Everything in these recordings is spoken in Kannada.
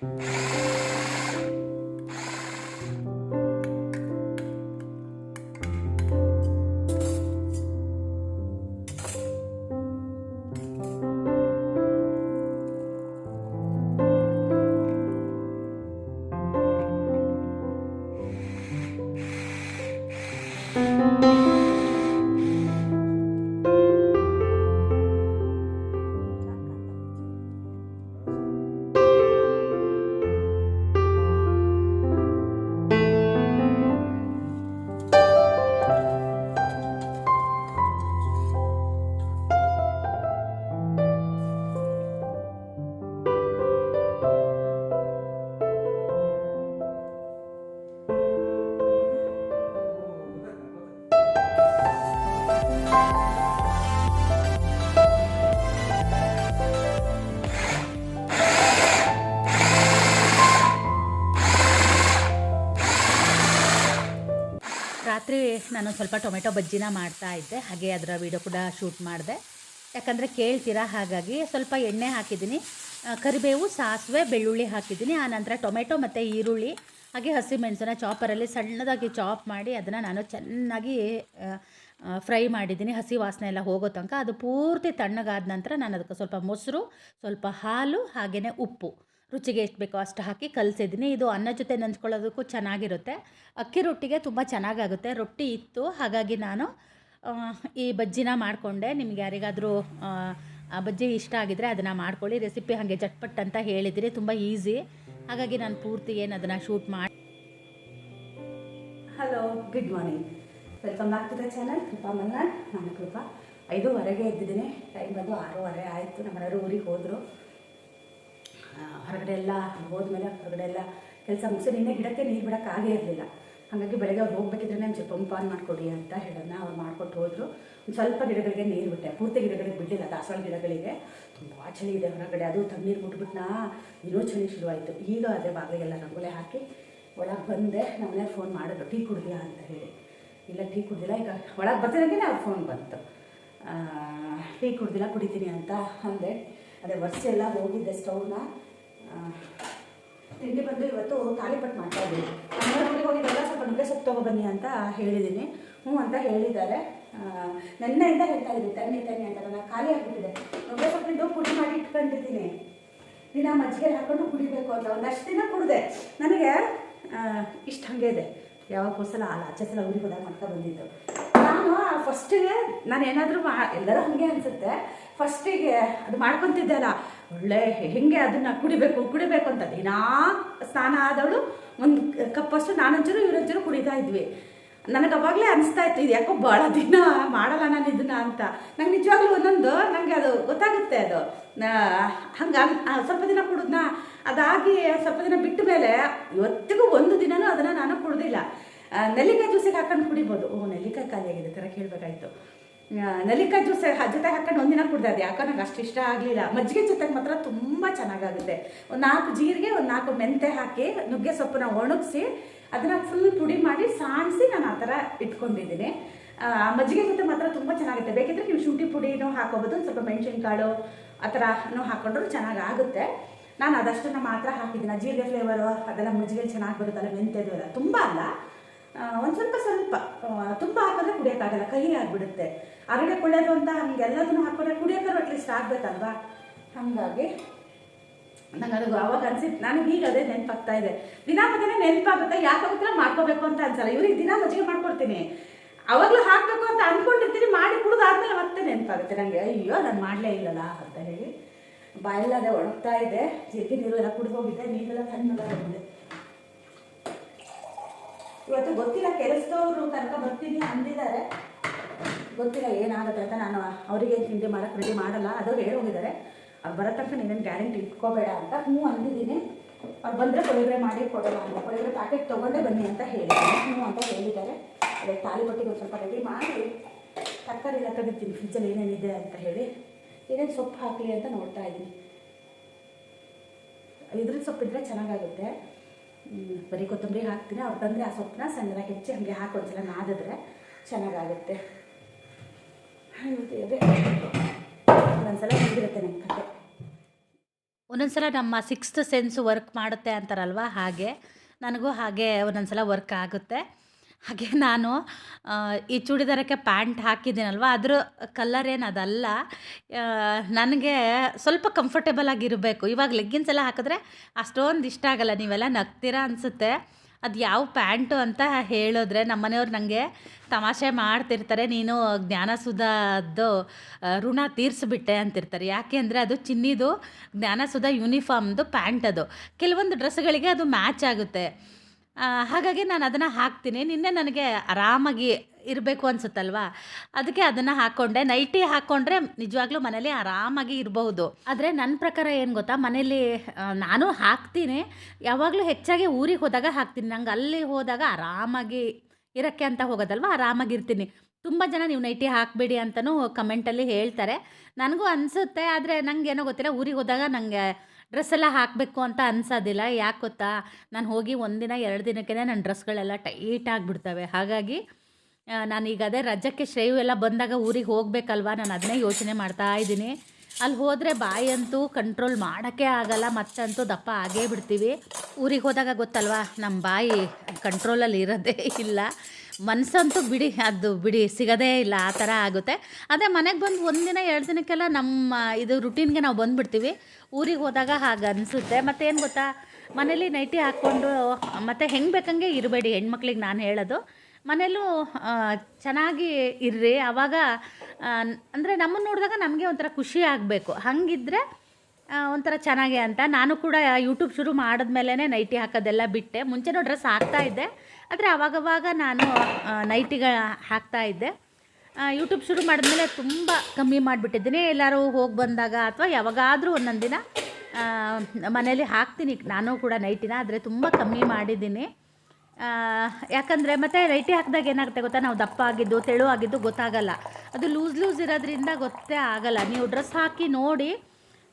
Yeah. ನಾನು ಸ್ವಲ್ಪ ಟೊಮೆಟೊ ಬಜ್ಜಿನ ಮಾಡ್ತಾ ಇದ್ದೆ, ಹಾಗೆ ಅದರ ವಿಡಿಯೋ ಕೂಡ ಶೂಟ್ ಮಾಡಿದೆ. ಯಾಕಂದರೆ ಕೇಳ್ತೀರಾ ಹಾಗಾಗಿ ಸ್ವಲ್ಪ ಎಣ್ಣೆ ಹಾಕಿದ್ದೀನಿ. ಕರಿಬೇವು, ಸಾಸಿವೆ, ಬೆಳ್ಳುಳ್ಳಿ ಹಾಕಿದ್ದೀನಿ. ಆನಂತರ ಟೊಮೆಟೊ ಮತ್ತು ಈರುಳ್ಳಿ, ಹಾಗೆ ಹಸಿಮೆಣಸನ್ನ ಚಾಪರಲ್ಲಿ ಸಣ್ಣದಾಗಿ ಚಾಪ್ ಮಾಡಿ ಅದನ್ನು ನಾನು ಚೆನ್ನಾಗಿ ಫ್ರೈ ಮಾಡಿದ್ದೀನಿ. ಹಸಿ ವಾಸನೆ ಎಲ್ಲ ಹೋಗೋ ತನಕ. ಅದು ಪೂರ್ತಿ ತಣ್ಣಗಾದ ನಂತರ ನಾನು ಅದಕ್ಕೆ ಸ್ವಲ್ಪ ಮೊಸರು, ಸ್ವಲ್ಪ ಹಾಲು, ಹಾಗೆಯೇ ಉಪ್ಪು. ರುಚಿಗೆ ಎಷ್ಟು ಬೇಕೋ ಅಷ್ಟು ಹಾಕಿ ಕಲಸಿದ್ದೀನಿ. ಇದು ಅನ್ನ ಜೊತೆ ನೆಂಚ್ಕೊಳ್ಳೋದಕ್ಕೂ ಚೆನ್ನಾಗಿರುತ್ತೆ. ಅಕ್ಕಿ ರೊಟ್ಟಿಗೆ ತುಂಬ ಚೆನ್ನಾಗಾಗುತ್ತೆ. ರೊಟ್ಟಿ ಇತ್ತು. ಹಾಗಾಗಿ ನಾನು ಈ ಬಜ್ಜಿನ ಮಾಡಿಕೊಂಡೆ. ನಿಮ್ಗೆ ಯಾರಿಗಾದರೂ ಬಜ್ಜಿ ಇಷ್ಟ ಆಗಿದರೆ ಅದನ್ನು ಮಾಡ್ಕೊಳ್ಳಿ. ರೆಸಿಪಿ ಹಾಗೆ ಜಟ್ಪಟ್ ಅಂತ ಹೇಳಿದಿರಿ. ತುಂಬ ಈಸಿ. ಹಾಗಾಗಿ ನಾನು ಪೂರ್ತಿ ಏನು ಅದನ್ನು ಶೂಟ್ ಮಾಡಿ hello good morning welcome back to the channel Krupa Malnad ನಾನು ಕೃಪಾ ಐದೂವರೆಗೆ ಇದ್ದಿದ್ದೀನಿ ಟೈಮ್ ಬಂದು ಆರೂವರೆ ಆಯಿತು. ನಮ್ಮ ಊರಿಗೆ ಹೋದರು. ಹೊರಗಡೆ ಎಲ್ಲ ಹೋದ್ಮೇಲೆ ಹೊರಗಡೆ ಎಲ್ಲ ಕೆಲಸ ಮುಗಿಸಿ ನಿನ್ನೆ ಗಿಡಕ್ಕೆ ನೀರು ಬಿಡೋಕ್ಕಾಗೇ ಇರಲಿಲ್ಲ. ಹಾಗಾಗಿ ಬೆಳಗ್ಗೆ ಅವ್ರು ಹೋಗ್ಬೇಕಿದ್ರೆ ನಾನು ಪಂಪ್ ಆನ್ ಮಾಡಿಕೊಡಿ ಅಂತ ಹೇಳೋಣ ಅವ್ರು ಮಾಡ್ಕೊಟ್ಟು ಹೋದರು. ಒಂದು ಸ್ವಲ್ಪ ಗಿಡಗಳಿಗೆ ನೀರು ಬಿಟ್ಟೆ. ಪೂರ್ತಿ ಗಿಡಗಳಿಗೆ ಬಿಡಲಿಲ್ಲ. ದಾಸವಾಳ ಗಿಡಗಳಿಗೆ. ತುಂಬ ಚಳಿ ಇದೆ ಹೊರಗಡೆ. ಅದು ತಣ್ಣೀರು ಬಿಟ್ಬಿಟ್ನಾ? ಇನ್ನೂ ಚಳಿ ಶುರುವಾಯಿತು. ಈಗ ಅದೇ ಬಾಗಿಲಿಗೆಲ್ಲ ರಂಗೋಲೆ ಹಾಕಿ ಒಳಗೆ ಬಂದೆ. ನಮ್ಮನೆ ಫೋನ್ ಮಾಡಿದ್ರು. ಟೀ ಕುಡ್ದಿಲ್ಲ ಅಂತ ಹೇಳಿ. ಇಲ್ಲ, ಟೀ ಕುಡ್ದಿಲ್ಲ. ಈಗ ಒಳಗೆ ಬರ್ತಿದ್ದಾಗೆ ಅವ್ರ ಫೋನ್ ಬಂತು. ಟೀ ಕುಡ್ದಿಲ್ಲ, ಕುಡಿತೀನಿ ಅಂತ ಅಂದೆ. ಅದೇ ವರ್ಷ ಎಲ್ಲ ಹೋಗಿದ್ದೆ ಸ್ಟವ್ನ ತಿಂಡಿ ಬಂದು ಇವತ್ತು ತಾಲಿಪಟ್ಟು ಮಾಡ್ತಾ ಇದ್ದೀನಿ. ಹೋಗಿ ಹೋಗಿದ್ದೆಲ್ಲ ಸ್ವಲ್ಪ ನುಗ್ಗೆ ಸೊಪ್ಪು ತೊಗೊಬನ್ನಿ ಅಂತ ಹೇಳಿದ್ದೀನಿ. ಹ್ಞೂ ಅಂತ ಹೇಳಿದ್ದಾರೆ. ನನ್ನ ನೆನ್ನೆಯಿಂದ ಹೇಳ್ತಾ ಇದ್ದೀನಿ, ತನ್ನಿ ತನ್ನಿ ಅಂತ. ನಾನು ಖಾಲಿ ಆಗಿಬಿಟ್ಟಿದೆ. ನುಗ್ಗೆ ಸೊಪ್ಪಿಂದು ಪುಡಿ ಮಾಡಿ ಇಟ್ಕೊಂಡಿದ್ದೀನಿ. ದಿನ ಮಜ್ಜಿಗೆ ಹಾಕೊಂಡು ಕುಡಿಬೇಕು ಅಂತ. ಒಂದಷ್ಟು ದಿನ ಕುಡಿದೆ. ನನಗೆ ಇಷ್ಟು ಹಾಗೆ ಇದೆ. ಯಾವಾಗ ಅಲ್ಲ ಆಚೆ ಸಲ ಊರಿಗೆ ಹೋದಾಗ ಮಾಡ್ತಾ ಬಂದಿದ್ದು. ಫಸ್ಟಿಗೆ ನಾನು ಏನಾದರೂ ಮಾ ಎಲ್ಲರೂ ಹಾಗೆ ಅನಿಸುತ್ತೆ. ಫಸ್ಟಿಗೆ ಅದು ಮಾಡ್ಕೊತಿದ್ದೆ ಅಲ್ಲ. ಒಳ್ಳೆ ಹೆಂಗೆ ಅದನ್ನು ಕುಡಿಬೇಕು ಕುಡಿಬೇಕು ಅಂತ ದಿನಾ ಸ್ನಾನ ಆದವಳು ಒಂದು ಕಪ್ಪಷ್ಟು ನಾನೊಂಚೂರು, ಇವರೊಂಚೂರು ಕುಡಿತಾ ಇದ್ವಿ. ನನಗೆ ಅವಾಗಲೇ ಅನಿಸ್ತಾ ಇತ್ತು, ಇದು ಯಾಕೋ ಭಾಳ ದಿನ ಮಾಡಲ್ಲ ನಾನು ಇದನ್ನ ಅಂತ. ನಂಗೆ ನಿಜವಾಗ್ಲೂ ಒಂದೊಂದು ನನಗೆ ಅದು ಗೊತ್ತಾಗುತ್ತೆ ಅದು. ಹಂಗೆ ಸ್ವಲ್ಪ ದಿನ ಕುಡಿದ್ನ ಅದಾಗಿ ಸ್ವಲ್ಪ ದಿನ ಬಿಟ್ಟ ಮೇಲೆ ಇವತ್ತಿಗೂ ಒಂದು ದಿನನೂ ಅದನ್ನು ನಾನು ಕುಡ್ದಿಲ್ಲ. ನೆಲ್ಲಿಕಾಯಿ ಜ್ಯೂಸಿಗೆ ಹಾಕೊಂಡು ಕುಡಿಬೋದು. ಓ, ನೆಲ್ಲಿಕಾಯಿ ಖಾಲಿಯಾಗಿದೆ ಥರ ಕೇಳಬೇಕಾಯ್ತು. ನೆಲ್ಲಿಕಾಯಿ ಜ್ಯೂಸ್ ಜೊತೆ ಹಾಕೊಂಡು ಒಂದಿನ ಕುಡ್ದೆ ಅದು ಯಾಕೋ ನಂಗೆ ಅಷ್ಟು ಇಷ್ಟ ಆಗಲಿಲ್ಲ. ಮಜ್ಜಿಗೆ ಜೊತೆಗೆ ಮಾತ್ರ ತುಂಬ ಚೆನ್ನಾಗಾಗುತ್ತೆ. ಒಂದು ನಾಲ್ಕು ಜೀರಿಗೆ, ಒಂದು ನಾಲ್ಕು ಮೆಂತೆ ಹಾಕಿ ನುಗ್ಗೆ ಸೊಪ್ಪನ್ನ ಒಣಗಿಸಿ ಅದನ್ನು ಫುಲ್ ಪುಡಿ ಮಾಡಿ ಸಾಣಿಸಿ ನಾನು ಆ ಥರ ಇಟ್ಕೊಂಡಿದ್ದೀನಿ. ಮಜ್ಜಿಗೆ ಜೊತೆ ಮಾತ್ರ ತುಂಬ ಚೆನ್ನಾಗುತ್ತೆ. ಬೇಕಿದ್ರೆ ನೀವು ಶುಂಠಿ ಪುಡಿನೂ ಹಾಕೋಬೋದು, ಒಂದು ಸ್ವಲ್ಪ ಮೆಣಸಿನ್ಕಾಳು ಆ ಥರನೂ ಹಾಕೊಂಡ್ರು ಚೆನ್ನಾಗಾಗುತ್ತೆ. ನಾನು ಅದಷ್ಟನ್ನು ಮಾತ್ರ ಹಾಕಿದ್ದೀನಿ. ಜೀರಿಗೆ ಫ್ಲೇವರು ಅದೆಲ್ಲ ಮಜ್ಜಿಗೆ ಚೆನ್ನಾಗಿ ಬರುತ್ತಲ್ಲ ಮೆಂತೆದು ಎಲ್ಲ. ತುಂಬ ಅಲ್ಲ. ಒಂದು ಸ್ವಲ್ಪ ಸ್ವಲ್ಪ ತುಂಬ ಹಾಕಿದ್ರೆ ಕುಡಿಯೋಕ್ಕಾಗಲ್ಲ, ಕಹಿ ಆಗಿಬಿಡುತ್ತೆ. ಅರಳೆ ಕೊಳ್ಳೋದು ಅಂತ ಎಲ್ಲದನ್ನು ಹಾಕೊಂಡ್ರೆ ಕುಡಿಯೋಕ್ಕಾದ್ರೂ ಅಟ್ಲೀಸ್ಟ್ ಆಗಬೇಕಲ್ವಾ? ಹಾಗಾಗಿ ನಂಗೆ ಅದು ಅವಾಗ ಅನ್ಸಿತ್ತು ನನಗೆ ಈಗ ಅದೇ ನೆನಪಾಗ್ತಾ ಇದೆ. ದಿನ ಮಧ್ಯಾಹ್ನ ನೆನಪಾಗುತ್ತೆ ಯಾಕಾಗುತ್ತಲ್ಲ ಮಾಡ್ಕೋಬೇಕು ಅಂತ ಅನ್ಸಲ್ಲ. ಇವ್ರಿಗೆ ದಿನ ಮಜ್ಜಿಗೆ ಮಾಡ್ಕೊಡ್ತೀನಿ. ಅವಾಗಲೂ ಹಾಕಬೇಕು ಅಂತ ಅಂದ್ಕೊಂಡಿರ್ತೀನಿ ಮಾಡಿ ಕುಡಿದಾದ್ಮೇಲೆ ಮತ್ತೆ ನೆನಪಾಗುತ್ತೆ. ನನಗೆ ಅಯ್ಯೋ, ನಾನು ಮಾಡಲೇ ಇಲ್ಲಲ್ಲ ಅಂತ ಹೇಳಿ ಬಾಯೆಲ್ಲ ಅದೇ ಒಣಗ್ತಾ ಇದೆ. ಜೀರಿಗೆ ನೀರು ಎಲ್ಲ ಕುಡಿದು ಹೋಗಿದ್ದೆ ನೀರೆಲ್ಲ ತಣ್ಣಲ್ಲ ಬಂದಿದೆ ಇವತ್ತು ಗೊತ್ತಿಲ್ಲ, ಕೆಲಸದವರು ತನಕ ಬರ್ತೀನಿ ಅಂದಿದ್ದಾರೆ. ಗೊತ್ತಿಲ್ಲ ಏನಾಗುತ್ತೆ ಅಂತ ನಾನು ಅವರಿಗೆ ತಿಂಡಿ ಮಾಡೋಕೆ ರೆಡಿ ಮಾಡಲ್ಲ. ಅದು ಹೇಳಿ ಹೋಗಿದ್ದಾರೆ. ಅವ್ರು ಬರೋ ತನಕ ನೀನೇನು ಗ್ಯಾರಂಟಿ ಇಟ್ಕೋಬೇಡ ಅಂತ ಹ್ಞೂ ಅಂದಿದ್ದೀನಿ. ಅವ್ರು ಬಂದರೆ ಪುಳಿಯೋಗರೆ ಮಾಡಿ ಕೊಡೋಲ್ಲ ಅಂತ ಪುಳಿಯೋಗರೆ ಪ್ಯಾಕೆಟ್ ತೊಗೊಂಡೇ ಬನ್ನಿ ಅಂತ ಹೇಳಿದ್ದಾರೆ. ಹ್ಞೂ ಅಂತ ಹೇಳಿದ್ದಾರೆ. ಅದೇ ತಾಲಿಪಟ್ಟಿಗೆ ಒಂದು ಸ್ವಲ್ಪ ರೆಡಿ ಮಾಡಿ, ತರಕಾರಿ ಎಲ್ಲ ತೆಗಿತೀನಿ ಫ್ರಿಜ್ಜಲ್ಲಿ ಏನೇನಿದೆ ಅಂತ ಹೇಳಿ. ಏನೇನು ಸೊಪ್ಪು ಹಾಕಲಿ ಅಂತ ನೋಡ್ತಾ ಇದ್ದೀನಿ. ಇದ್ರ ಸೊಪ್ಪಿದ್ರೆ ಚೆನ್ನಾಗಾಗುತ್ತೆ. ಬರೀ ಕೊತ್ತಂಬರಿ ಹಾಕ್ತೀನಿ. ಅವ್ರು ತಂದರೆ ಆ ಸೊಪ್ಪನ್ನ ಸಣ್ಣದಾಗಿ ಹೆಚ್ಚಿ ಹಾಗೆ ಹಾಕಿ ಒಂದ್ಸಲ ನಾದಿದ್ರೆ ಚೆನ್ನಾಗಾಗುತ್ತೆ. ಅದೇ ಒಂದ್ಸಲ ಬಂದಿರುತ್ತೆ ನನ್ನ ಕತೆ ಒಂದೊಂದು ಸಲ ನಮ್ಮ ಸಿಕ್ಸ್ತ್ ಸೆನ್ಸ್ ವರ್ಕ್ ಮಾಡುತ್ತೆ ಅಂತಾರಲ್ವ? ಹಾಗೆ. ನನಗೂ ಹಾಗೆ ಒಂದೊಂದ್ಸಲ ವರ್ಕ್ ಆಗುತ್ತೆ. ಹಾಗೆ ನಾನು ಈ ಚೂಡಿದಾರಕ್ಕೆ ಪ್ಯಾಂಟ್ ಹಾಕಿದ್ದೀನಲ್ವ? ಅದ್ರ ಕಲರ್ ಏನು ಅದಲ್ಲ. ನನಗೆ ಸ್ವಲ್ಪ ಕಂಫರ್ಟೇಬಲ್ ಆಗಿರಬೇಕು. ಇವಾಗ ಲೆಗ್ಗಿನ್ಸ್ ಎಲ್ಲ ಹಾಕಿದ್ರೆ ಅಷ್ಟೊಂದು ಇಷ್ಟ ಆಗಲ್ಲ. ನೀವೆಲ್ಲ ನಗ್ತೀರಾ ಅನಿಸುತ್ತೆ. ಅದು ಯಾವ ಪ್ಯಾಂಟು ಅಂತ ಹೇಳಿದ್ರೆ ನಮ್ಮ ಮನೆಯವ್ರು ನನಗೆ ತಮಾಷೆ ಮಾಡ್ತಿರ್ತಾರೆ. ನೀನು ಜ್ಞಾನಸುಧದ್ದು ಋಣ ತೀರಿಸ್ಬಿಟ್ಟೆ ಅಂತಿರ್ತಾರೆ. ಯಾಕೆ ಅಂದರೆ ಅದು ಚಿನ್ನಿದು, ಜ್ಞಾನಸುಧ ಯೂನಿಫಾರ್ಮ್ದು ಪ್ಯಾಂಟ್ ಅದು. ಕೆಲವೊಂದು ಡ್ರೆಸ್ಗಳಿಗೆ ಅದು ಮ್ಯಾಚ್ ಆಗುತ್ತೆ. ಹಾಗಾಗಿ ನಾನು ಅದನ್ನು ಹಾಕ್ತೀನಿ. ನಿನ್ನೆ ನನಗೆ ಆರಾಮಾಗಿ ಇರಬೇಕು ಅನ್ಸುತ್ತಲ್ವಾ? ಅದಕ್ಕೆ ಅದನ್ನು ಹಾಕ್ಕೊಂಡೆ ನೈಟಿ ಹಾಕ್ಕೊಂಡ್ರೆ ನಿಜವಾಗ್ಲೂ ಮನೇಲಿ ಆರಾಮಾಗಿ ಇರಬಹುದು. ಆದರೆ ನನ್ನ ಪ್ರಕಾರ ಏನು ಗೊತ್ತಾ? ಮನೇಲಿ ನಾನು ಹಾಕ್ತೀನಿ. ಯಾವಾಗಲೂ ಹೆಚ್ಚಾಗಿ ಊರಿಗೆ ಹೋದಾಗ ಹಾಕ್ತೀನಿ. ನಂಗೆ ಅಲ್ಲಿ ಹೋದಾಗ ಆರಾಮಾಗಿ ಇರೋಕ್ಕೆ ಅಂತ ಹೋಗೋದಲ್ವ? ಆರಾಮಾಗಿರ್ತೀನಿ ತುಂಬ ಜನ ನೀವು ನೈಟಿ ಹಾಕಬೇಡಿ ಅಂತಲೂ ಕಮೆಂಟಲ್ಲಿ ಹೇಳ್ತಾರೆ. ನನಗೂ ಅನಿಸುತ್ತೆ. ಆದರೆ ನನಗೇನೋ ಗೊತ್ತಿಲ್ಲ. ಊರಿಗೆ ಹೋದಾಗ ನನಗೆ ಡ್ರೆಸ್ ಎಲ್ಲ ಹಾಕಬೇಕು ಅಂತ ಅನ್ಸೋದಿಲ್ಲ. ಯಾಕೆ ಗೊತ್ತಾ? ನಾನು ಹೋಗಿ ಒಂದಿನ ಎರಡು ದಿನಕ್ಕೆ ನನ್ನ ಡ್ರೆಸ್ಗಳೆಲ್ಲ ಟೈಟ್ ಆಗಿಬಿಡ್ತವೆ ಹಾಗಾಗಿ ನಾನೀಗ ಅದೇ ರಜಕ್ಕೆ ಶ್ರೇಯು ಎಲ್ಲ ಬಂದಾಗ ಊರಿಗೆ ಹೋಗಬೇಕಲ್ವಾ? ನಾನು ಅದನ್ನೇ ಯೋಚನೆ ಮಾಡ್ತಾ ಇದ್ದೀನಿ. ಅಲ್ಲಿ ಹೋದರೆ ಬಾಯಂತೂ ಕಂಟ್ರೋಲ್ ಮಾಡೋಕ್ಕೆ ಆಗಲ್ಲ. ಮತ್ತಂತೂ ದಪ್ಪ ಆಗೇ ಬಿಡ್ತೀವಿ. ಊರಿಗೆ ಹೋದಾಗ ಗೊತ್ತಲ್ವಾ? ನಮ್ಮ ಬಾಯಿ ಕಂಟ್ರೋಲಲ್ಲಿ ಇರೋದೇ ಇಲ್ಲ. ಮನಸ್ಸಂತೂ ಬಿಡಿ, ಅದು ಬಿಡಿ, ಸಿಗೋದೇ ಇಲ್ಲ, ಆ ಥರ ಆಗುತ್ತೆ. ಅದೇ ಮನೆಗೆ ಬಂದು ಒಂದಿನ ಎರಡು ದಿನಕ್ಕೆಲ್ಲ ನಮ್ಮ ಇದು ರುಟೀನ್ಗೆ ನಾವು ಬಂದುಬಿಡ್ತೀವಿ. ಊರಿಗೆ ಹೋದಾಗ ಹಾಗೆ ಅನಿಸುತ್ತೆ. ಮತ್ತೇನು ಗೊತ್ತಾ? ಮನೇಲಿ ನೈಟಿ ಹಾಕ್ಕೊಂಡು, ಮತ್ತು ಹೆಂಗೆ ಬೇಕಂಗೆ ಇರಬೇಡಿ, ಹೆಣ್ಮಕ್ಳಿಗೆ ನಾನು ಹೇಳೋದು. ಮನೇಲೂ ಚೆನ್ನಾಗಿ ಇರ್ರಿ. ಆವಾಗ ಅಂದರೆ ನಮ್ಮನ್ನು ನೋಡಿದಾಗ ನಮಗೆ ಒಂಥರ ಖುಷಿ ಆಗಬೇಕು. ಹಾಗಿದ್ರೆ ಒಂಥರ ಚೆನ್ನಾಗೆ ಅಂತ. ನಾನು ಕೂಡ ಯೂಟ್ಯೂಬ್ ಶುರು ಮಾಡಿದ್ಮೇಲೆ ನೈಟಿ ಹಾಕೋದೆಲ್ಲ ಬಿಟ್ಟೆ. ಮುಂಚೆನೂ ಡ್ರೆಸ್ ಹಾಕ್ತಾ ಇದ್ದೆ. ಆದರೆ ಅವಾಗವಾಗ ನಾನು ನೈಟಿಗೆ ನೈಟಿಗ ಹಾಕ್ತಾ ಇದ್ದೆ. ಯೂಟ್ಯೂಬ್ ಶುರು ಮಾಡಿದ್ಮೇಲೆ ತುಂಬ ಕಮ್ಮಿ ಮಾಡಿಬಿಟ್ಟಿದ್ದೀನಿ. ಎಲ್ಲರೂ ಹೋಗಿ ಬಂದಾಗ ಅಥವಾ ಯಾವಾಗಾದರೂ ಒಂದೊಂದು ದಿನ ಮನೇಲಿ ಹಾಕ್ತೀನಿ. ನಾನು ಕೂಡ ನೈಟಿನ, ಆದರೆ ತುಂಬ ಕಮ್ಮಿ ಮಾಡಿದ್ದೀನಿ. ಯಾಕಂದರೆ ಮತ್ತು ನೈಟಿ ಹಾಕಿದಾಗ ಏನಾಗುತ್ತೆ ಗೊತ್ತಾ? ನಾವು ದಪ್ಪ ಆಗಿದ್ದು, ತೆಳು ಆಗಿದ್ದು ಗೊತ್ತಾಗಲ್ಲ. ಅದು ಲೂಸ್ ಲೂಸ್ ಇರೋದ್ರಿಂದ ಗೊತ್ತೇ ಆಗಲ್ಲ. ನೀವು ಡ್ರೆಸ್ ಹಾಕಿ ನೋಡಿ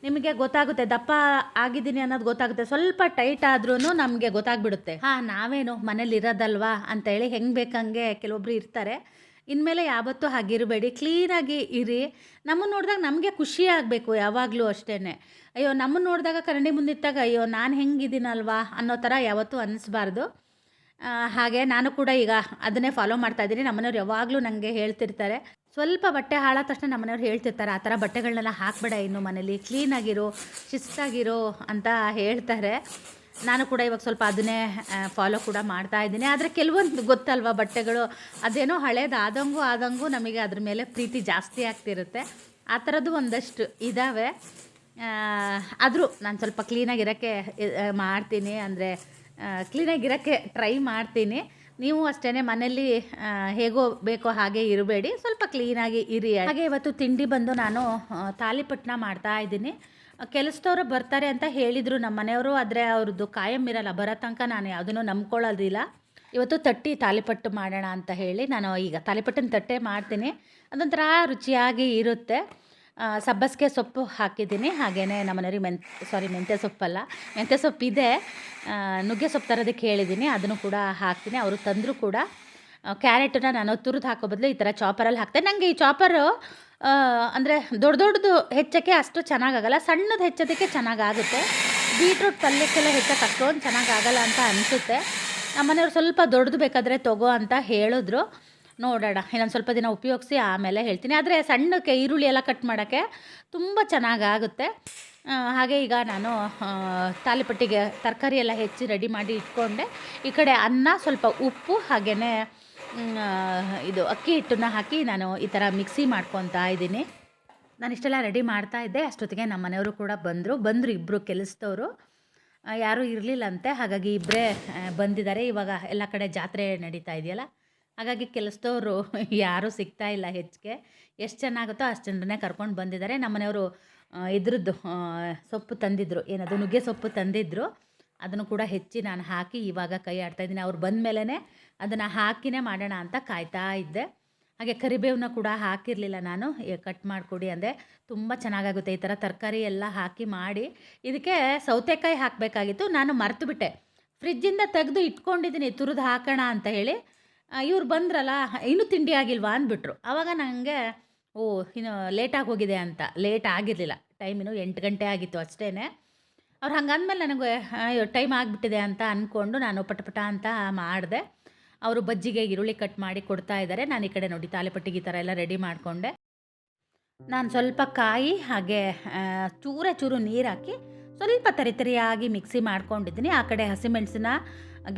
ನಿಮಗೆ ಗೊತ್ತಾಗುತ್ತೆ, ದಪ್ಪ ಆಗಿದ್ದೀನಿ ಅನ್ನೋದು ಗೊತ್ತಾಗುತ್ತೆ. ಸ್ವಲ್ಪ ಟೈಟ್ ಆದ್ರೂ ನಮಗೆ ಗೊತ್ತಾಗ್ಬಿಡುತ್ತೆ. ಹಾಂ, ನಾವೇನು ಮನೇಲಿ ಇರೋದಲ್ವಾ ಅಂತೇಳಿ ಹೆಂಗೆ ಬೇಕಂಗೆ ಕೆಲವೊಬ್ರು ಇರ್ತಾರೆ. ಇನ್ಮೇಲೆ ಯಾವತ್ತೂ ಹಾಗಿರಬೇಡಿ. ಕ್ಲೀನಾಗಿ ಇರಿ. ನಮ್ಮನ್ನು ನೋಡಿದಾಗ ನಮಗೆ ಖುಷಿ ಆಗಬೇಕು ಯಾವಾಗಲೂ ಅಷ್ಟೇ ಅಯ್ಯೋ ನಮ್ಮನ್ನು ನೋಡಿದಾಗ ಕನ್ನಡಿ ಮುಂದಿಟ್ಟಾಗ, ಅಯ್ಯೋ, ನಾನು ಹೆಂಗಿದ್ದೀನಲ್ವಾ? ಅನ್ನೋ ಥರ ಯಾವತ್ತೂ ಅನ್ನಿಸ್ಬಾರ್ದು ಹಾಗೆ ನಾನು ಕೂಡ ಈಗ ಅದನ್ನೇ ಫಾಲೋ ಮಾಡ್ತಾ ಇದ್ದೀನಿ. ನಮ್ಮನೆಯವ್ರು ಯಾವಾಗಲೂ ನನಗೆ ಹೇಳ್ತಿರ್ತಾರೆ. ಸ್ವಲ್ಪ ಬಟ್ಟೆ ಹಾಳಾದ ತಕ್ಷಣ ನಮ್ಮನೆಯವ್ರು ಹೇಳ್ತಿರ್ತಾರೆ, ಆ ಥರ ಬಟ್ಟೆಗಳನ್ನೆಲ್ಲ ಹಾಕಬೇಡ ಇನ್ನು ಮನೇಲಿ ಕ್ಲೀನಾಗಿರೋ ಶಿಸ್ತಾಗಿರೋ ಅಂತ ಹೇಳ್ತಾರೆ. ನಾನು ಕೂಡ ಇವಾಗ ಸ್ವಲ್ಪ ಅದನ್ನೇ ಫಾಲೋ ಕೂಡ ಮಾಡ್ತಾ ಇದ್ದೀನಿ. ಆದರೆ ಕೆಲವೊಂದು ಗೊತ್ತಲ್ವ ಬಟ್ಟೆಗಳು? ಅದೇನೋ ಹಳೇದಾದಂಗೂ ಆದಂಗೂ ನಮಗೆ ಅದ್ರ ಮೇಲೆ ಪ್ರೀತಿ ಜಾಸ್ತಿ ಆಗ್ತಿರುತ್ತೆ. ಆ ಥರದ್ದು ಒಂದಷ್ಟು ಇದ್ದಾವೆ ಆದರೂ ನಾನು ಸ್ವಲ್ಪ ಕ್ಲೀನಾಗಿರೋಕ್ಕೆ ಮಾಡ್ತೀನಿ. ಅಂದರೆ ಕ್ಲೀನಾಗಿರೋಕ್ಕೆ ಟ್ರೈ ಮಾಡ್ತೀನಿ. ನೀವು ಅಷ್ಟೇ ಮನೆಯಲ್ಲಿ ಹೇಗೋ ಬೇಕೋ ಹಾಗೆ ಇರಬೇಡಿ. ಸ್ವಲ್ಪ ಕ್ಲೀನಾಗಿ ಇರಿ ಹಾಗೆ ಇವತ್ತು ತಿಂಡಿ ಬಂದು ನಾನು ತಾಲಿಪಟ್ಟಣ ಮಾಡ್ತಾ ಇದ್ದೀನಿ. ಕೆಲಸದವರು ಬರ್ತಾರೆ ಅಂತ ಹೇಳಿದರು ನಮ್ಮ ಮನೆಯವರು, ಆದರೆ ಅವ್ರದ್ದು ಕಾಯಂ ಇರಲ್ಲ. ಬರೋ ತನಕ ನಾನು ಯಾವುದನ್ನು ನಂಬ್ಕೊಳ್ಳೋದಿಲ್ಲ. ಇವತ್ತು ತಟ್ಟಿ ತಾಲಿಪಟ್ಟು ಮಾಡೋಣ ಅಂತ ಹೇಳಿ ನಾನು ಈಗ ತಾಲಿಪಟ್ಟಿನ ತಟ್ಟೆ ಮಾಡ್ತೀನಿ. ಅದೊಂಥರ ರುಚಿಯಾಗಿ ಇರುತ್ತೆ. ಸಬ್ಬಸಿಗೆ ಸೊಪ್ಪು ಹಾಕಿದ್ದೀನಿ. ಹಾಗೆಯೇ ನಮ್ಮನೆಯವ್ರಿಗೆ ಮೆಂತ್ ಸಾರಿ ಮೆಂತ್ಯ ಸೊಪ್ಪಲ್ಲ. ಮೆಂತ್ಯ ಇದೆ. ನುಗ್ಗೆ ಸೊಪ್ಪು ತರೋದಕ್ಕೆ ಹೇಳಿದ್ದೀನಿ. ಅದನ್ನು ಕೂಡ ಹಾಕ್ತೀನಿ. ಅವರು ತಂದರೂ ಕೂಡ ಕ್ಯಾರೆಟನ್ನು ನಾನು ತುರಿದು ಹಾಕೋ ಬದಲು ಈ ಥರ ಚಾಪರಲ್ಲಿ ಹಾಕ್ತೆ. ನನಗೆ ಈ ಚಾಪರು ಅಂದರೆ ದೊಡ್ಡ ದೊಡ್ಡದು ಹೆಚ್ಚಕ್ಕೆ ಅಷ್ಟು ಚೆನ್ನಾಗಾಗಲ್ಲ. ಸಣ್ಣದು ಹೆಚ್ಚೋದಕ್ಕೆ ಚೆನ್ನಾಗಾಗುತ್ತೆ. ಬೀಟ್ರೂಟ್ ಪಲ್ಯಕ್ಕೆಲ್ಲ ಹೆಚ್ಚಕ್ಕೆ ಅಷ್ಟೊಂದು ಚೆನ್ನಾಗಾಗಲ್ಲ ಅಂತ ಅನಿಸುತ್ತೆ. ನಮ್ಮನೆಯವ್ರು ಸ್ವಲ್ಪ ದೊಡ್ಡದು ಬೇಕಾದರೆ ತಗೋ ಅಂತ ಹೇಳಿದ್ರು. ನೋಡೋಣ. ಇನ್ನೊಂದು ಸ್ವಲ್ಪ ದಿನ ಉಪಯೋಗಿಸಿ ಆಮೇಲೆ ಹೇಳ್ತೀನಿ. ಆದರೆ ಸಣ್ಣಕ್ಕೆ ಈರುಳ್ಳಿ ಎಲ್ಲ ಕಟ್ ಮಾಡೋಕ್ಕೆ ತುಂಬ ಚೆನ್ನಾಗಾಗುತ್ತೆ. ಹಾಗೆ ಈಗ ನಾನು ತಾಲಿಪಟ್ಟಿಗೆ ತರಕಾರಿ ಎಲ್ಲ ಹೆಚ್ಚಿ ರೆಡಿ ಮಾಡಿ ಇಟ್ಕೊಂಡೆ. ಈ ಕಡೆ ಅನ್ನ ಸ್ವಲ್ಪ ಉಪ್ಪು ಹಾಗೆಯೇ ಇದು ಅಕ್ಕಿ ಹಿಟ್ಟನ್ನ ಹಾಕಿ ನಾನು ಈ ಥರ ಮಿಕ್ಸಿ ಮಾಡ್ಕೊತಾ ಇದ್ದೀನಿ. ನಾನು ಇಷ್ಟೆಲ್ಲ ರೆಡಿ ಮಾಡ್ತಾ ಇದ್ದೆ. ಅಷ್ಟೊತ್ತಿಗೆ ನಮ್ಮ ಮನೆಯವರು ಕೂಡ ಬಂದರು. ಬಂದರು ಇಬ್ಬರು ಕೆಲಸದವರು. ಯಾರೂ ಇರಲಿಲ್ಲಂತೆ. ಹಾಗಾಗಿ ಇಬ್ಬರೇ ಬಂದಿದ್ದಾರೆ. ಇವಾಗ ಎಲ್ಲ ಕಡೆ ಜಾತ್ರೆ ನಡೀತಾ ಇದೆಯಲ್ಲ? ಹಾಗಾಗಿ ಕೆಲಸದವರು ಯಾರೂ ಸಿಗ್ತಾ ಇಲ್ಲ ಹೆಚ್ಚಿಗೆ. ಎಷ್ಟು ಚೆನ್ನಾಗುತ್ತೋ ಅಷ್ಟು ಜನರನ್ನೇ ಕರ್ಕೊಂಡು ಬಂದಿದ್ದಾರೆ ನಮ್ಮನೆಯವರು ಇದ್ರದ್ದು ಸೊಪ್ಪು ತಂದಿದ್ದರು ಏನದು, ನುಗ್ಗೆ ಸೊಪ್ಪು ತಂದಿದ್ದರು ಅದನ್ನು ಕೂಡ ಹೆಚ್ಚಿ ನಾನು ಹಾಕಿ ಇವಾಗ ಕೈ ಆಡ್ತಾ ಇದ್ದೀನಿ. ಅವ್ರು ಬಂದ ಮೇಲೇ ಅದನ್ನು ಹಾಕಿನೇ ಮಾಡೋಣ ಅಂತ ಕಾಯ್ತಾ ಇದ್ದೆ. ಹಾಗೆ ಕರಿಬೇವನ್ನ ಕೂಡ ಹಾಕಿರಲಿಲ್ಲ ನಾನು. ಕಟ್ ಮಾಡಿಕೊಡಿ ಅಂದರೆ ತುಂಬ ಚೆನ್ನಾಗಾಗುತ್ತೆ ಈ ಥರ ತರಕಾರಿ ಎಲ್ಲ ಹಾಕಿ ಮಾಡಿ. ಇದಕ್ಕೆ ಸೌತೆಕಾಯಿ ಹಾಕಬೇಕಾಗಿತ್ತು. ನಾನು ಮರೆತು ಬಿಟ್ಟೆ ಫ್ರಿಜ್ಜಿಂದ ತೆಗೆದು ಇಟ್ಕೊಂಡಿದ್ದೀನಿ. ತುರಿದು ಹಾಕೋಣ ಅಂತ ಹೇಳಿ ಇವ್ರು ಬಂದ್ರಲ್ಲ, ಇನ್ನೂ ತಿಂಡಿ ಆಗಿಲ್ವಾ? ಅಂದ್ಬಿಟ್ರು. ಆವಾಗ ನನಗೆ ಓ, ಇನ್ನು ಲೇಟಾಗಿ ಹೋಗಿದೆ ಅಂತ. ಲೇಟ್ ಆಗಿರಲಿಲ್ಲ. ಟೈಮ್ ಇನ್ನು ಎಂಟು ಗಂಟೆ ಆಗಿತ್ತು ಅಷ್ಟೇ ಅವ್ರು ಹಂಗಂದ್ಮೇಲೆ ನನಗೆ ಟೈಮ್ ಆಗಿಬಿಟ್ಟಿದೆ ಅಂತ ಅಂದ್ಕೊಂಡು ನಾನು ಪಟಪಟ ಅಂತ ಮಾಡಿದೆ. ಅವರು ಬಜ್ಜಿಗೆ ಈರುಳ್ಳಿ ಕಟ್ ಮಾಡಿ ಕೊಡ್ತಾ ಇದ್ದಾರೆ ನಾನು ಈ ಕಡೆ ನೋಡಿ, ತಾಲಿಪಟ್ಟಿಗೆ ಥರ ಎಲ್ಲ ರೆಡಿ ಮಾಡಿಕೊಂಡೆ. ನಾನು ಸ್ವಲ್ಪ ಕಾಯಿ, ಹಾಗೆ ಚೂರ ಚೂರು ನೀರು ಹಾಕಿ ಸ್ವಲ್ಪ ತರಿತರಿಯಾಗಿ ಮಿಕ್ಸಿ ಮಾಡ್ಕೊಂಡಿದ್ದೀನಿ. ಆ ಕಡೆ ಹಸಿಮೆಣಸಿನ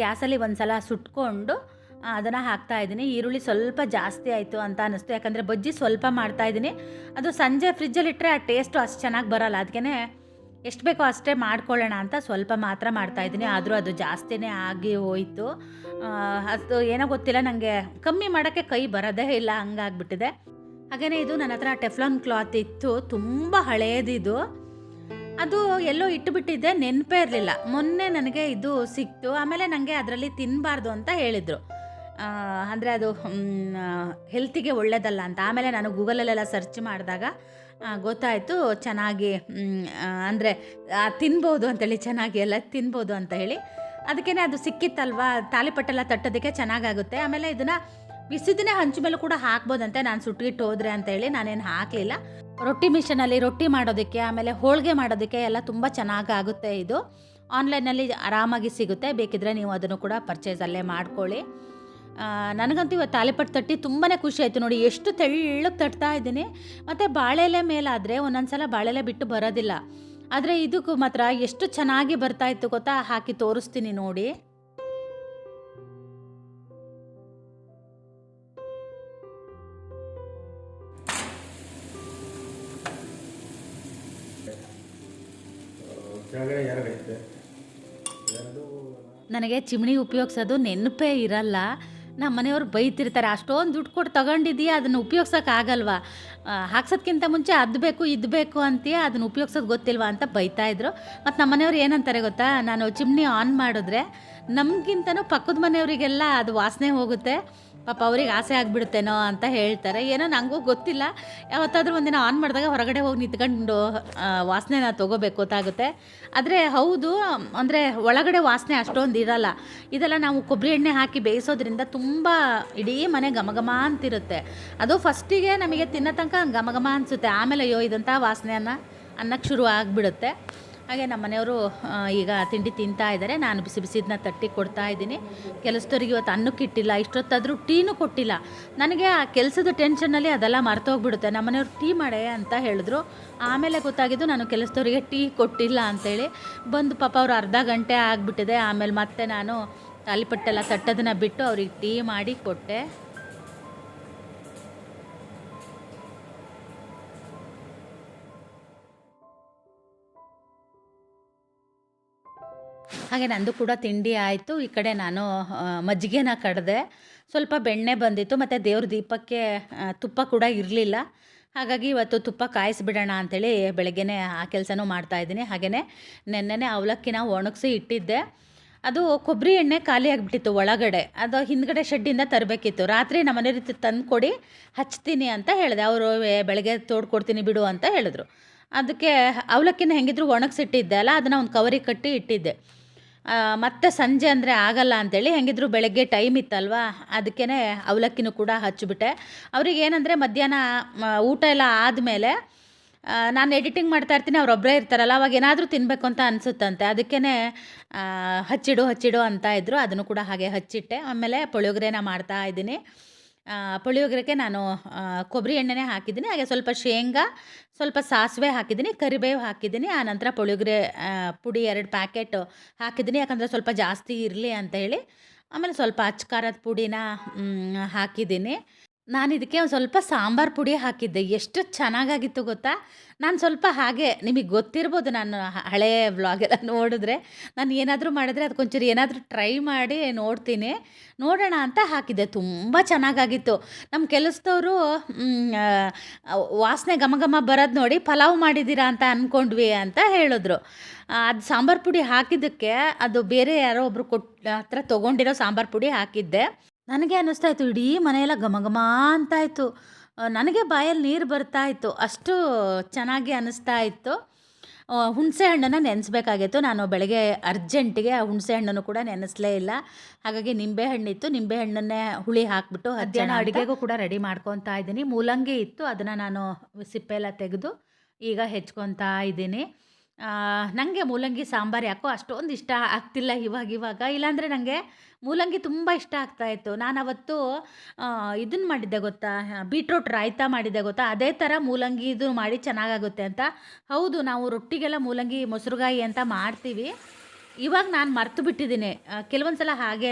ಗ್ಯಾಸಲ್ಲಿ ಒಂದು ಸಲ ಸುಟ್ಕೊಂಡು ಅದನ್ನು ಹಾಕ್ತಾ ಇದ್ದೀನಿ. ಈರುಳ್ಳಿ ಸ್ವಲ್ಪ ಜಾಸ್ತಿ ಆಯಿತು ಅಂತ ಅನ್ನಿಸ್ತು. ಯಾಕಂದರೆ ಬಜ್ಜಿ ಸ್ವಲ್ಪ ಮಾಡ್ತಾ ಇದ್ದೀನಿ. ಅದು ಸಂಜೆ ಫ್ರಿಜ್ಜಲ್ಲಿ ಇಟ್ಟರೆ ಆ ಟೇಸ್ಟು ಅಷ್ಟು ಚೆನ್ನಾಗಿ ಬರೋಲ್ಲ. ಅದಕ್ಕೆ ಎಷ್ಟು ಬೇಕೋ ಅಷ್ಟೇ ಮಾಡ್ಕೊಳ್ಳೋಣ ಅಂತ ಸ್ವಲ್ಪ ಮಾತ್ರ ಮಾಡ್ತಾಯಿದ್ದೀನಿ ಆದರೂ ಅದು ಜಾಸ್ತಿನೇ ಆಗಿ ಹೋಯಿತು. ಅದು ಏನೋ ಗೊತ್ತಿಲ್ಲ. ನನಗೆ ಕಮ್ಮಿ ಮಾಡೋಕ್ಕೆ ಕೈ ಬರೋದೇ ಇಲ್ಲ. ಹಂಗಾಗ್ಬಿಟ್ಟಿದೆ. ಹಾಗೆಯೇ ಇದು ನನ್ನ ಹತ್ರ ಟೆಫ್ಲಾನ್ ಕ್ಲಾತ್ ಇತ್ತು. ತುಂಬ ಹಳೇದಿದು. ಅದು ಎಲ್ಲೋ ಇಟ್ಟುಬಿಟ್ಟಿದ್ದೆ ನೆನಪೇ ಇರಲಿಲ್ಲ. ಮೊನ್ನೆ ನನಗೆ ಇದು ಸಿಕ್ತು. ಆಮೇಲೆ ನನಗೆ ಅದರಲ್ಲಿ ತಿನ್ನಬಾರ್ದು ಅಂತ ಹೇಳಿದರು. ಅಂದರೆ ಅದು ಹೆಲ್ತಿಗೆ ಒಳ್ಳೆಯದಲ್ಲ ಅಂತ. ಆಮೇಲೆ ನಾನು ಗೂಗಲಲ್ಲೆಲ್ಲ ಸರ್ಚ್ ಮಾಡಿದಾಗ ಗೊತ್ತಾಯಿತು ಚೆನ್ನಾಗಿ ಅಂದರೆ ತಿನ್ಬೋದು ಅಂತೇಳಿ ಚೆನ್ನಾಗಿ ಎಲ್ಲ ತಿನ್ಬೋದು ಅಂತ ಹೇಳಿ. ಅದಕ್ಕೇ ಅದು ಸಿಕ್ಕಿತ್ತಲ್ವಾ? ತಾಲಿಪಟ್ಟೆಲ್ಲ ತಟ್ಟೋದಕ್ಕೆ ಚೆನ್ನಾಗಾಗುತ್ತೆ. ಆಮೇಲೆ ಇದನ್ನು ಬಿಸಿದನ್ನೇ ಹಂಚು ಮೇಲೆ ಕೂಡ ಹಾಕ್ಬೋದಂತೆ. ನಾನು ಸುಟ್ಟಿಟ್ಟು ಹೋದ್ರೆ ಅಂತ ಹೇಳಿ ನಾನೇನು ಹಾಕಲಿಲ್ಲ. ರೊಟ್ಟಿ ಮಿಷನಲ್ಲಿ ರೊಟ್ಟಿ ಮಾಡೋದಕ್ಕೆ, ಆಮೇಲೆ ಹೋಳಿಗೆ ಮಾಡೋದಕ್ಕೆ ಎಲ್ಲ ತುಂಬ ಚೆನ್ನಾಗಾಗುತ್ತೆ ಇದು. ಆನ್ಲೈನಲ್ಲಿ ಆರಾಮಾಗಿ ಸಿಗುತ್ತೆ. ಬೇಕಿದ್ರೆ ನೀವು ಅದನ್ನು ಕೂಡ ಪರ್ಚೇಸಲ್ಲೇ ಮಾಡ್ಕೊಳ್ಳಿ. ನನಗಂತೂ ಇವತ್ತು ತಾಲಿಪಟ್ಟು ತಟ್ಟಿ ತುಂಬಾ ಖುಷಿ ಆಯಿತು ನೋಡಿ ಎಷ್ಟು ತೆಳ್ಳಗೆ ತಟ್ತಾ ಇದ್ದೀನಿ. ಮತ್ತು ಬಾಳೆಲೆ ಮೇಲಾದರೆ ಒಂದೊಂದು ಸಲ ಬಾಳೆಲೆ ಬಿಟ್ಟು ಬರೋದಿಲ್ಲ. ಆದರೆ ಇದಕ್ಕೂ ಮಾತ್ರ ಎಷ್ಟು ಚೆನ್ನಾಗಿ ಬರ್ತಾ ಇತ್ತು ಗೊತ್ತಾ? ಹಾಕಿ ತೋರಿಸ್ತೀನಿ ನೋಡಿ. ನನಗೆ ಚಿಮಣಿ ಉಪಯೋಗಿಸೋದು ನೆನಪೇ ಇರಲ್ಲ. ನಮ್ಮ ಮನೆಯವ್ರು ಬೈತಿರ್ತಾರೆ, ಅಷ್ಟೊಂದು ದುಡ್ಡು ಕೊಟ್ಟು ತಗೊಂಡಿದ್ದೀಯ? ಅದನ್ನು ಉಪಯೋಗ್ಸೋಕ್ಕಾಗಲ್ವಾ ಹಾಕ್ಸೋದ್ಕಿಂತ ಮುಂಚೆ ಅದು ಬೇಕು, ಇದು ಬೇಕು ಅಂತೀಯ? ಅದನ್ನು ಉಪಯೋಗ್ಸೋದು ಗೊತ್ತಿಲ್ವಾ? ಅಂತ ಬೈತಾಯಿದ್ರು ಮತ್ತು ನಮ್ಮ ಮನೆಯವ್ರು ಏನಂತಾರೆ ಗೊತ್ತಾ? ನಾನು ಚಿಮ್ನಿ ಆನ್ ಮಾಡಿದ್ರೆ ನಮಗಿಂತನೂ ಪಕ್ಕದ ಮನೆಯವರಿಗೆಲ್ಲ ಅದು ವಾಸನೆ ಹೋಗುತ್ತೆ. ಪಾಪ ಅವ್ರಿಗೆ ಆಸೆ ಆಗಿಬಿಡುತ್ತೇನೋ ಅಂತ ಹೇಳ್ತಾರೆ. ಏನೋ ನನಗೂ ಗೊತ್ತಿಲ್ಲ. ಯಾವತ್ತಾದರೂ ಒಂದಿನ ಆನ್ ಮಾಡಿದಾಗ ಹೊರಗಡೆ ಹೋಗಿ ನಿಂತ್ಕೊಂಡು ವಾಸನೆನ ತೊಗೋಬೇಕು ಗೊತ್ತಾಗುತ್ತೆ. ಆದರೆ ಹೌದು, ಅಂದರೆ ಒಳಗಡೆ ವಾಸನೆ ಅಷ್ಟೊಂದು ಇರಲ್ಲ. ಇದೆಲ್ಲ ನಾವು ಕೊಬ್ಬರಿ ಎಣ್ಣೆ ಹಾಕಿ ಬೇಯಿಸೋದ್ರಿಂದ ತುಂಬ ಇಡೀ ಮನೆ ಘಮಘಮ ಅಂತಿರುತ್ತೆ. ಅದು ಫಸ್ಟಿಗೆ ನಮಗೆ ತಿನ್ನೋ ತನಕ ಘಮಘಮ ಅನಿಸುತ್ತೆ. ಆಮೇಲೆ ಅಯ್ಯೋ ಇದಂಥ ವಾಸನೆಯನ್ನು ಅನ್ನಕ್ಕೆ ಶುರು ಆಗಿಬಿಡುತ್ತೆ. ಹಾಗೆ ನಮ್ಮ ಮನೆಯವರು ಈಗ ತಿಂಡಿ ತಿಂತಾ ಇದ್ದಾರೆ. ನಾನು ಬಿಸಿ ಬಿಸಿದನ್ನ ತಟ್ಟಿ ಕೊಡ್ತಾ ಇದ್ದೀನಿ. ಕೆಲಸದವ್ರಿಗೆ ಇವತ್ತು ಅನ್ನಕ್ಕೆ ಇಟ್ಟಿಲ್ಲ, ಇಷ್ಟೊತ್ತಾದರೂ ಟೀನೂ ಕೊಟ್ಟಿಲ್ಲ. ನನಗೆ ಆ ಕೆಲಸದ ಟೆನ್ಷನ್ನಲ್ಲಿ ಅದೆಲ್ಲ ಮರ್ತೋಗ್ಬಿಡುತ್ತೆ. ನಮ್ಮ ಮನೆಯವ್ರು ಟೀ ಮಾಡೆ ಅಂತ ಹೇಳಿದ್ರು. ಆಮೇಲೆ ಗೊತ್ತಾಗಿದ್ದು ನಾನು ಕೆಲಸದವರಿಗೆ ಟೀ ಕೊಟ್ಟಿಲ್ಲ ಅಂತೇಳಿ. ಬಂದು ಪಾಪ ಅವರು ಅರ್ಧ ಗಂಟೆ ಆಗಿಬಿಟ್ಟಿದೆ. ಆಮೇಲೆ ಮತ್ತೆ ನಾನು ತಾಲಿಪಟ್ಟೆಲ್ಲ ತಟ್ಟೋದನ್ನ ಬಿಟ್ಟು ಅವ್ರಿಗೆ ಟೀ ಮಾಡಿ ಕೊಟ್ಟೆ. ಹಾಗೆ ನಂದು ಕೂಡ ತಿಂಡಿ ಆಯಿತು. ಈ ಕಡೆ ನಾನು ಮಜ್ಜಿಗೆನ ಕಡಿದೆ. ಸ್ವಲ್ಪ ಬೆಣ್ಣೆ ಬಂದಿತ್ತು, ಮತ್ತು ದೇವ್ರ ದೀಪಕ್ಕೆ ತುಪ್ಪ ಕೂಡ ಇರಲಿಲ್ಲ. ಹಾಗಾಗಿ ಇವತ್ತು ತುಪ್ಪ ಕಾಯಿಸಿಬಿಡೋಣ ಅಂಥೇಳಿ ಬೆಳಗ್ಗೆನೇ ಆ ಕೆಲಸನೂ ಮಾಡ್ತಾಯಿದ್ದೀನಿ ಹಾಗೆಯೇ ನೆನ್ನೆನೇ ಅವಲಕ್ಕಿನ ಒಣಗಿಸಿ ಇಟ್ಟಿದ್ದೆ. ಅದು ಕೊಬ್ಬರಿ ಎಣ್ಣೆ ಖಾಲಿ ಆಗಿಬಿಟ್ಟಿತ್ತು ಒಳಗಡೆ. ಅದು ಹಿಂದ್ಗಡೆ ಶೆಡ್ಡಿಂದ ತರಬೇಕಿತ್ತು. ರಾತ್ರಿ ನಮ್ಮ ರೀತಿ ತಂದು ಕೊಡಿ, ಹಚ್ತೀನಿ ಅಂತ ಹೇಳಿದೆ. ಅವರು ಬೆಳಗ್ಗೆ ತೋಡ್ಕೊಡ್ತೀನಿ ಬಿಡು ಅಂತ ಹೇಳಿದ್ರು. ಅದಕ್ಕೆ ಅವಲಕ್ಕಿನ ಹೆಂಗಿದ್ರು ಒಣಗಿಸಿಟ್ಟಿದ್ದೆ ಅಲ್ಲ, ಅದನ್ನು ಒಂದು ಕವರಿಗೆ ಕಟ್ಟಿ ಇಟ್ಟಿದ್ದೆ. ಮತ್ತೆ ಸಂಜೆ ಅಂದರೆ ಆಗಲ್ಲ ಅಂತೇಳಿ ಹೆಂಗಿದ್ರು ಬೆಳಗ್ಗೆ ಟೈಮ್ ಇತ್ತಲ್ವಾ ಅದಕ್ಕೇ ಅವಲಕ್ಕಿನೂ ಕೂಡ ಹಚ್ಚಿಬಿಟ್ಟೆ ಅವ್ರಿಗೆ ಏನಂದರೆ ಮಧ್ಯಾಹ್ನ ಊಟ ಎಲ್ಲ ಆದಮೇಲೆ ನಾನು ಎಡಿಟಿಂಗ್ ಮಾಡ್ತಾ ಇರ್ತೀನಿ ಅವರೊಬ್ಬರೇ ಇರ್ತಾರಲ್ಲ, ಅವಾಗ ಏನಾದರೂ ತಿನ್ನಬೇಕು ಅಂತ ಅನಿಸುತ್ತಂತೆ. ಅದಕ್ಕೇ ಹಚ್ಚಿಡು ಹಚ್ಚಿಡು ಅಂತ ಇದ್ದರು ಅದನ್ನು ಕೂಡ ಹಾಗೆ ಹಚ್ಚಿಟ್ಟೆ. ಆಮೇಲೆ ಪುಳಿಯೋಗರೆನ ಮಾಡ್ತಾ ಇದ್ದೀನಿ. ಪುಳಿಯೋಗರೆಗೆ ನಾನು ಆ, ಕೊಬ್ಬರಿ ಎಣ್ಣೆನೇ ಹಾಕಿದ್ದೀನಿ. ಹಾಗೆ ಸ್ವಲ್ಪ ಶೇಂಗಾ ಸ್ವಲ್ಪ ಸಾಸಿವೆ ಹಾಕಿದ್ದೀನಿ ಕರಿಬೇವು ಹಾಕಿದ್ದೀನಿ. ಆನಂತರ ಪುಳಿಯೋಗರೆ ಆ, ಪುಡಿ ಎರಡು ಪ್ಯಾಕೆಟ್ ಹಾಕಿದ್ದೀನಿ. ಯಾಕಂದರೆ ಸ್ವಲ್ಪ ಜಾಸ್ತಿ ಇರಲಿ ಅಂತ ಹೇಳಿ. ಆಮೇಲೆ ಸ್ವಲ್ಪ ಅಚ್ಚ ಖಾರದ ಪುಡಿನ ಹಾಕಿದ್ದೀನಿ. ನಾನು ಇದಕ್ಕೆ ಒಂದು ಸ್ವಲ್ಪ ಸಾಂಬಾರು ಪುಡಿ ಹಾಕಿದ್ದೆ. ಎಷ್ಟು ಚೆನ್ನಾಗಾಗಿತ್ತು ಗೊತ್ತಾ? ನಾನು ಸ್ವಲ್ಪ ಹಾಗೆ, ನಿಮಗೆ ಗೊತ್ತಿರ್ಬೋದು ನಾನು ಹಳೆಯ ವ್ಲಾಗೆಲ್ಲ ನೋಡಿದ್ರೆ. ನಾನು ಏನಾದರೂ ಮಾಡಿದ್ರೆ ಅದಕ್ಕೊಂಚೂರು ಏನಾದರೂ ಟ್ರೈ ಮಾಡಿ ನೋಡ್ತೀನಿ. ನೋಡೋಣ ಅಂತ ಹಾಕಿದ್ದೆ. ತುಂಬ ಚೆನ್ನಾಗಾಗಿತ್ತು. ನಮ್ಮ ಕೆಲಸದವರು ವಾಸನೆ ಘಮ ಘಮ ಬರೋದು ನೋಡಿ ಪಲಾವ್ ಮಾಡಿದ್ದೀರಾ ಅಂತ ಅಂದ್ಕೊಂಡ್ವಿ ಅಂತ ಹೇಳಿದ್ರು. ಅದು ಸಾಂಬಾರು ಪುಡಿ ಹಾಕಿದ್ದಕ್ಕೆ ಅದು ಬೇರೆ ಯಾರೋ ಒಬ್ಬರು ಕೊಟ್ಟು ಹತ್ರ ತೊಗೊಂಡಿರೋ ಸಾಂಬಾರು ಪುಡಿ ಹಾಕಿದ್ದೆ. ನನಗೆ ಅನ್ನಿಸ್ತಾ ಇತ್ತು ಇಡೀ ಮನೆಯೆಲ್ಲ ಘಮ ಘಮ ಅಂತ ಇತ್ತು ನನಗೆ ಬಾಯಲ್ಲಿ ನೀರು ಬರ್ತಾ ಇತ್ತು ಅಷ್ಟು ಚೆನ್ನಾಗಿ ಅನ್ನಿಸ್ತಾ ಇತ್ತು ಹುಣಸೆ ಹಣ್ಣನ್ನು ನೆನೆಸ್ಬೇಕಾಗಿತ್ತು. ನಾನು ಬೆಳಗ್ಗೆ ಅರ್ಜೆಂಟಿಗೆ ಆ ಹುಣಸೆ ಹಣ್ಣನ್ನು ಕೂಡ ನೆನೆಸಲೇ ಇಲ್ಲ. ಹಾಗಾಗಿ ನಿಂಬೆ ಹಣ್ಣಿತ್ತು ನಿಂಬೆ ಹಣ್ಣನ್ನೇ ಹುಳಿ ಹಾಕ್ಬಿಟ್ಟು ಮಧ್ಯಾಹ್ನ ಅಡುಗೆಗೂ ಕೂಡ ರೆಡಿ ಮಾಡ್ಕೊತಾ ಇದ್ದೀನಿ. ಮೂಲಂಗಿ ಇತ್ತು ಅದನ್ನು ನಾನು ಸಿಪ್ಪೆ ಎಲ್ಲ ತೆಗೆದು ಈಗ ಹೆಚ್ಕೊತಾ ಇದ್ದೀನಿ. ನನಗೆ ಮೂಲಂಗಿ ಸಾಂಬಾರು ಯಾಕೋ ಅಷ್ಟೊಂದು ಇಷ್ಟ ಆಗ್ತಿಲ್ಲ ಇವಾಗ ಇವಾಗ. ಇಲ್ಲಾಂದರೆ ನನಗೆ ಮೂಲಂಗಿ ತುಂಬ ಇಷ್ಟ ಆಗ್ತಾಯಿತ್ತು ನಾನು ಅವತ್ತು ಇದನ್ನು ಮಾಡಿದ್ದೆ ಗೊತ್ತಾ? ಬೀಟ್ರೂಟ್ ರಾಯ್ತಾ ಮಾಡಿದ್ದೆ ಗೊತ್ತಾ? ಅದೇ ಥರ ಮೂಲಂಗಿ ಇದು ಮಾಡಿ ಚೆನ್ನಾಗಾಗುತ್ತೆ ಅಂತ. ಹೌದು, ನಾವು ರೊಟ್ಟಿಗೆಲ್ಲ ಮೂಲಂಗಿ, ಮೊಸರುಗಾಯಿ ಅಂತ ಮಾಡ್ತೀವಿ. ಇವಾಗ ನಾನು ಮರ್ತು ಬಿಟ್ಟಿದ್ದೀನಿ. ಕೆಲವೊಂದು ಸಲ ಹಾಗೇ